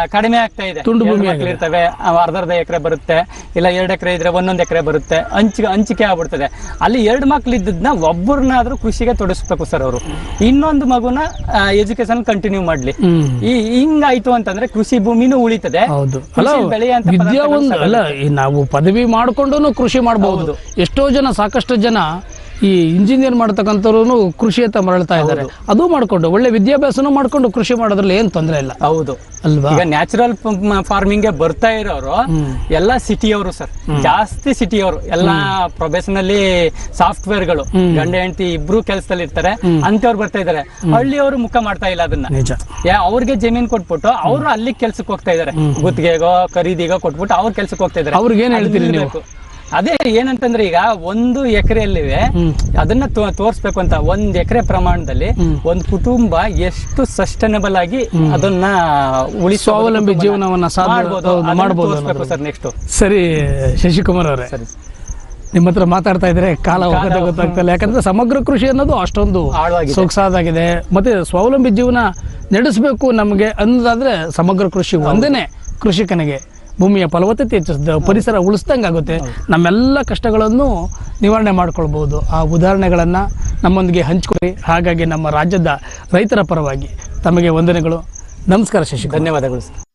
ಕಡಿಮೆ ಆಗ್ತಾ ಇದೆ. ತುಂಡು ಭೂಮಿ ಇರ್ತವೆ ಅರ್ಧ ಅರ್ಧ ಎಕರೆ ಬರುತ್ತೆ ಇಲ್ಲ ಎರಡ್ ಎಕರೆ ಇದ್ರೆ ಒಂದೊಂದ್ ಎಕರೆ ಬರುತ್ತೆ ಹಂಚಿಕೆ ಹಂಚಿಕೆ ಆಗ್ಬಿಡ್ತದೆ. ಅಲ್ಲಿ ಎರಡ್ ಮಕ್ಳು ಇದ್ದದ್ನ ಒಬ್ಬರನ್ನಾದ್ರೂ ಕೃಷಿಗೆ ತೊಡಗಿಸ್ಬೇಕು ಸರ್ ಅವರು. ಇನ್ನೊಂದು ಮಗುನ ಎಜುಕೇಶನ್ ಕಂಟಿನ್ಯೂ ಮಾಡ್ಲಿ. ಈ ಹಿಂಗಾಯ್ತು ಅಂತಂದ್ರೆ ಕೃಷಿ ಭೂಮಿನೂ ಉಳಿತದೆ. ಹೌದು. ಅಲ್ಲ ಕೃಷಿ ವಿದ್ಯಾ ಒಂದು ಅಲ್ಲ ನಾವು ಪದವಿ ಮಾಡಿಕೊಂಡು ಕೃಷಿ ಮಾಡಬಹುದು ಎಷ್ಟೋ ಜನ ಸಾಕಷ್ಟು ಜನ ಈ ಇಂಜಿನಿಯರ್ ಮಾಡ್ತಕ್ಕಂಥವ್ರು ಕೃಷಿಯತ್ತ ಮರಳ್ತಾ ಇದ್ದಾರೆ. ಅದು ಮಾಡ್ಕೊಂಡು ಒಳ್ಳೆ ವಿದ್ಯಾಭ್ಯಾಸನೂ ಮಾಡ್ಕೊಂಡು ಕೃಷಿ ಮಾಡೋದ್ರಲ್ಲಿ ಏನ್ ತೊಂದರೆ ಇಲ್ಲ. ಹೌದು. ಅಲ್ವಾ? ಈಗ ನ್ಯಾಚುರಲ್ ಫಾರ್ಮಿಂಗ್ಗೆ ಬರ್ತಾ ಇರೋರು ಎಲ್ಲ ಸಿಟಿಯವರು ಸರ್ ಜಾಸ್ತಿ ಸಿಟಿಯವರು. ಎಲ್ಲ ಅಲ್ಲಿ ಸಾಫ್ಟ್ವೇರ್ಗಳು. ಗಂಡ ಹೆಂಡತಿ ಇಬ್ರು ಕೆಲಸದಲ್ಲಿ ಇರ್ತಾರೆ. ಅಂತವ್ರು ಬರ್ತಾ ಇದಾರೆ ಹಳ್ಳಿಯವರು ಮುಖ ಮಾಡ್ತಾ ಇಲ್ಲ ಅದನ್ನ. ಅವ್ರಿಗೆ ಜಮೀನ್ ಕೊಟ್ಬಿಟ್ಟು ಅವರು ಅಲ್ಲಿ ಕೆಲ್ಸಕ್ಕೆ ಹೋಗ್ತಾ ಇದಾರೆ ಗುತ್ತಿಗೆಗೋ ಖರೀದಿಗೋ ಕೊಟ್ಬಿಟ್ಟು ಅವ್ರ ಕೆಲ್ಸಕ್ಕೆ ಹೋಗ್ತಾ ಇದಾರೆ ಅವ್ರಿಗೆ ಏನ್ ಹೇಳ್ತೀರಿ. ಅದೇ ಏನಂತಂದ್ರೆ ಈಗ ಒಂದು ಎಕರೆಯಲ್ಲಿವೆ. ಅದನ್ನ ತೋರಿಸ್ಬೇಕು ಅಂತ ಒಂದ್ ಎಕರೆ ಪ್ರಮಾಣದಲ್ಲಿ ಒಂದ್ ಕುಟುಂಬ ಎಷ್ಟು ಸಸ್ಟೈನಬಲ್ ಆಗಿ ಅದನ್ನ ಉಳಿಸ ಸ್ವಾವಲಂಬಿ ಜೀವನವನ್ನ ಮಾಡಬಹುದು ಸರ್ ನೆಕ್ಸ್ಟ್ ಸರಿ ಶಶಿಕುಮಾರ್ ಅವರೇ. ನಿಮ್ಮ ಹತ್ರ ಮಾತಾಡ್ತಾ ಇದ್ರೆ ಕಾಲ ಹೋಗೋದೇ ಗೊತ್ತಾಗ್ತಿಲ್ಲ ಯಾಕಂದ್ರೆ ಸಮಗ್ರ ಕೃಷಿ ಅನ್ನೋದು ಅಷ್ಟೊಂದು. ಸೊಗಸಾದಾಗಿದೆ. ಮತ್ತೆ ಸ್ವಾವಲಂಬಿ ಜೀವನ ನಡೆಸಬೇಕು ನಮಗೆ ಅನ್ನೋದಾದ್ರೆ ಸಮಗ್ರ ಕೃಷಿ ಒಂದೇನೆ ಕೃಷಿಕನಿಗೆ. ಭೂಮಿಯ ಫಲವತ್ತತೆ ಹೆಚ್ಚಿಸಿದ ಪರಿಸರ ಉಳಿಸ್ದಂಗಾಗುತ್ತೆ ನಮ್ಮೆಲ್ಲ ಕಷ್ಟಗಳನ್ನು ನಿವಾರಣೆ ಮಾಡ್ಕೊಳ್ಬಹುದು. ಆ ಉದಾಹರಣೆಗಳನ್ನು ನಮ್ಮೊಂದಿಗೆ ಹಂಚಿಕೊಳ್ಳಿ. ಹಾಗಾಗಿ ನಮ್ಮ ರಾಜ್ಯದ ರೈತರ ಪರವಾಗಿ ತಮಗೆ ವಂದನೆಗಳು. ನಮಸ್ಕಾರ ಶಶಿ ಧನ್ಯವಾದಗಳು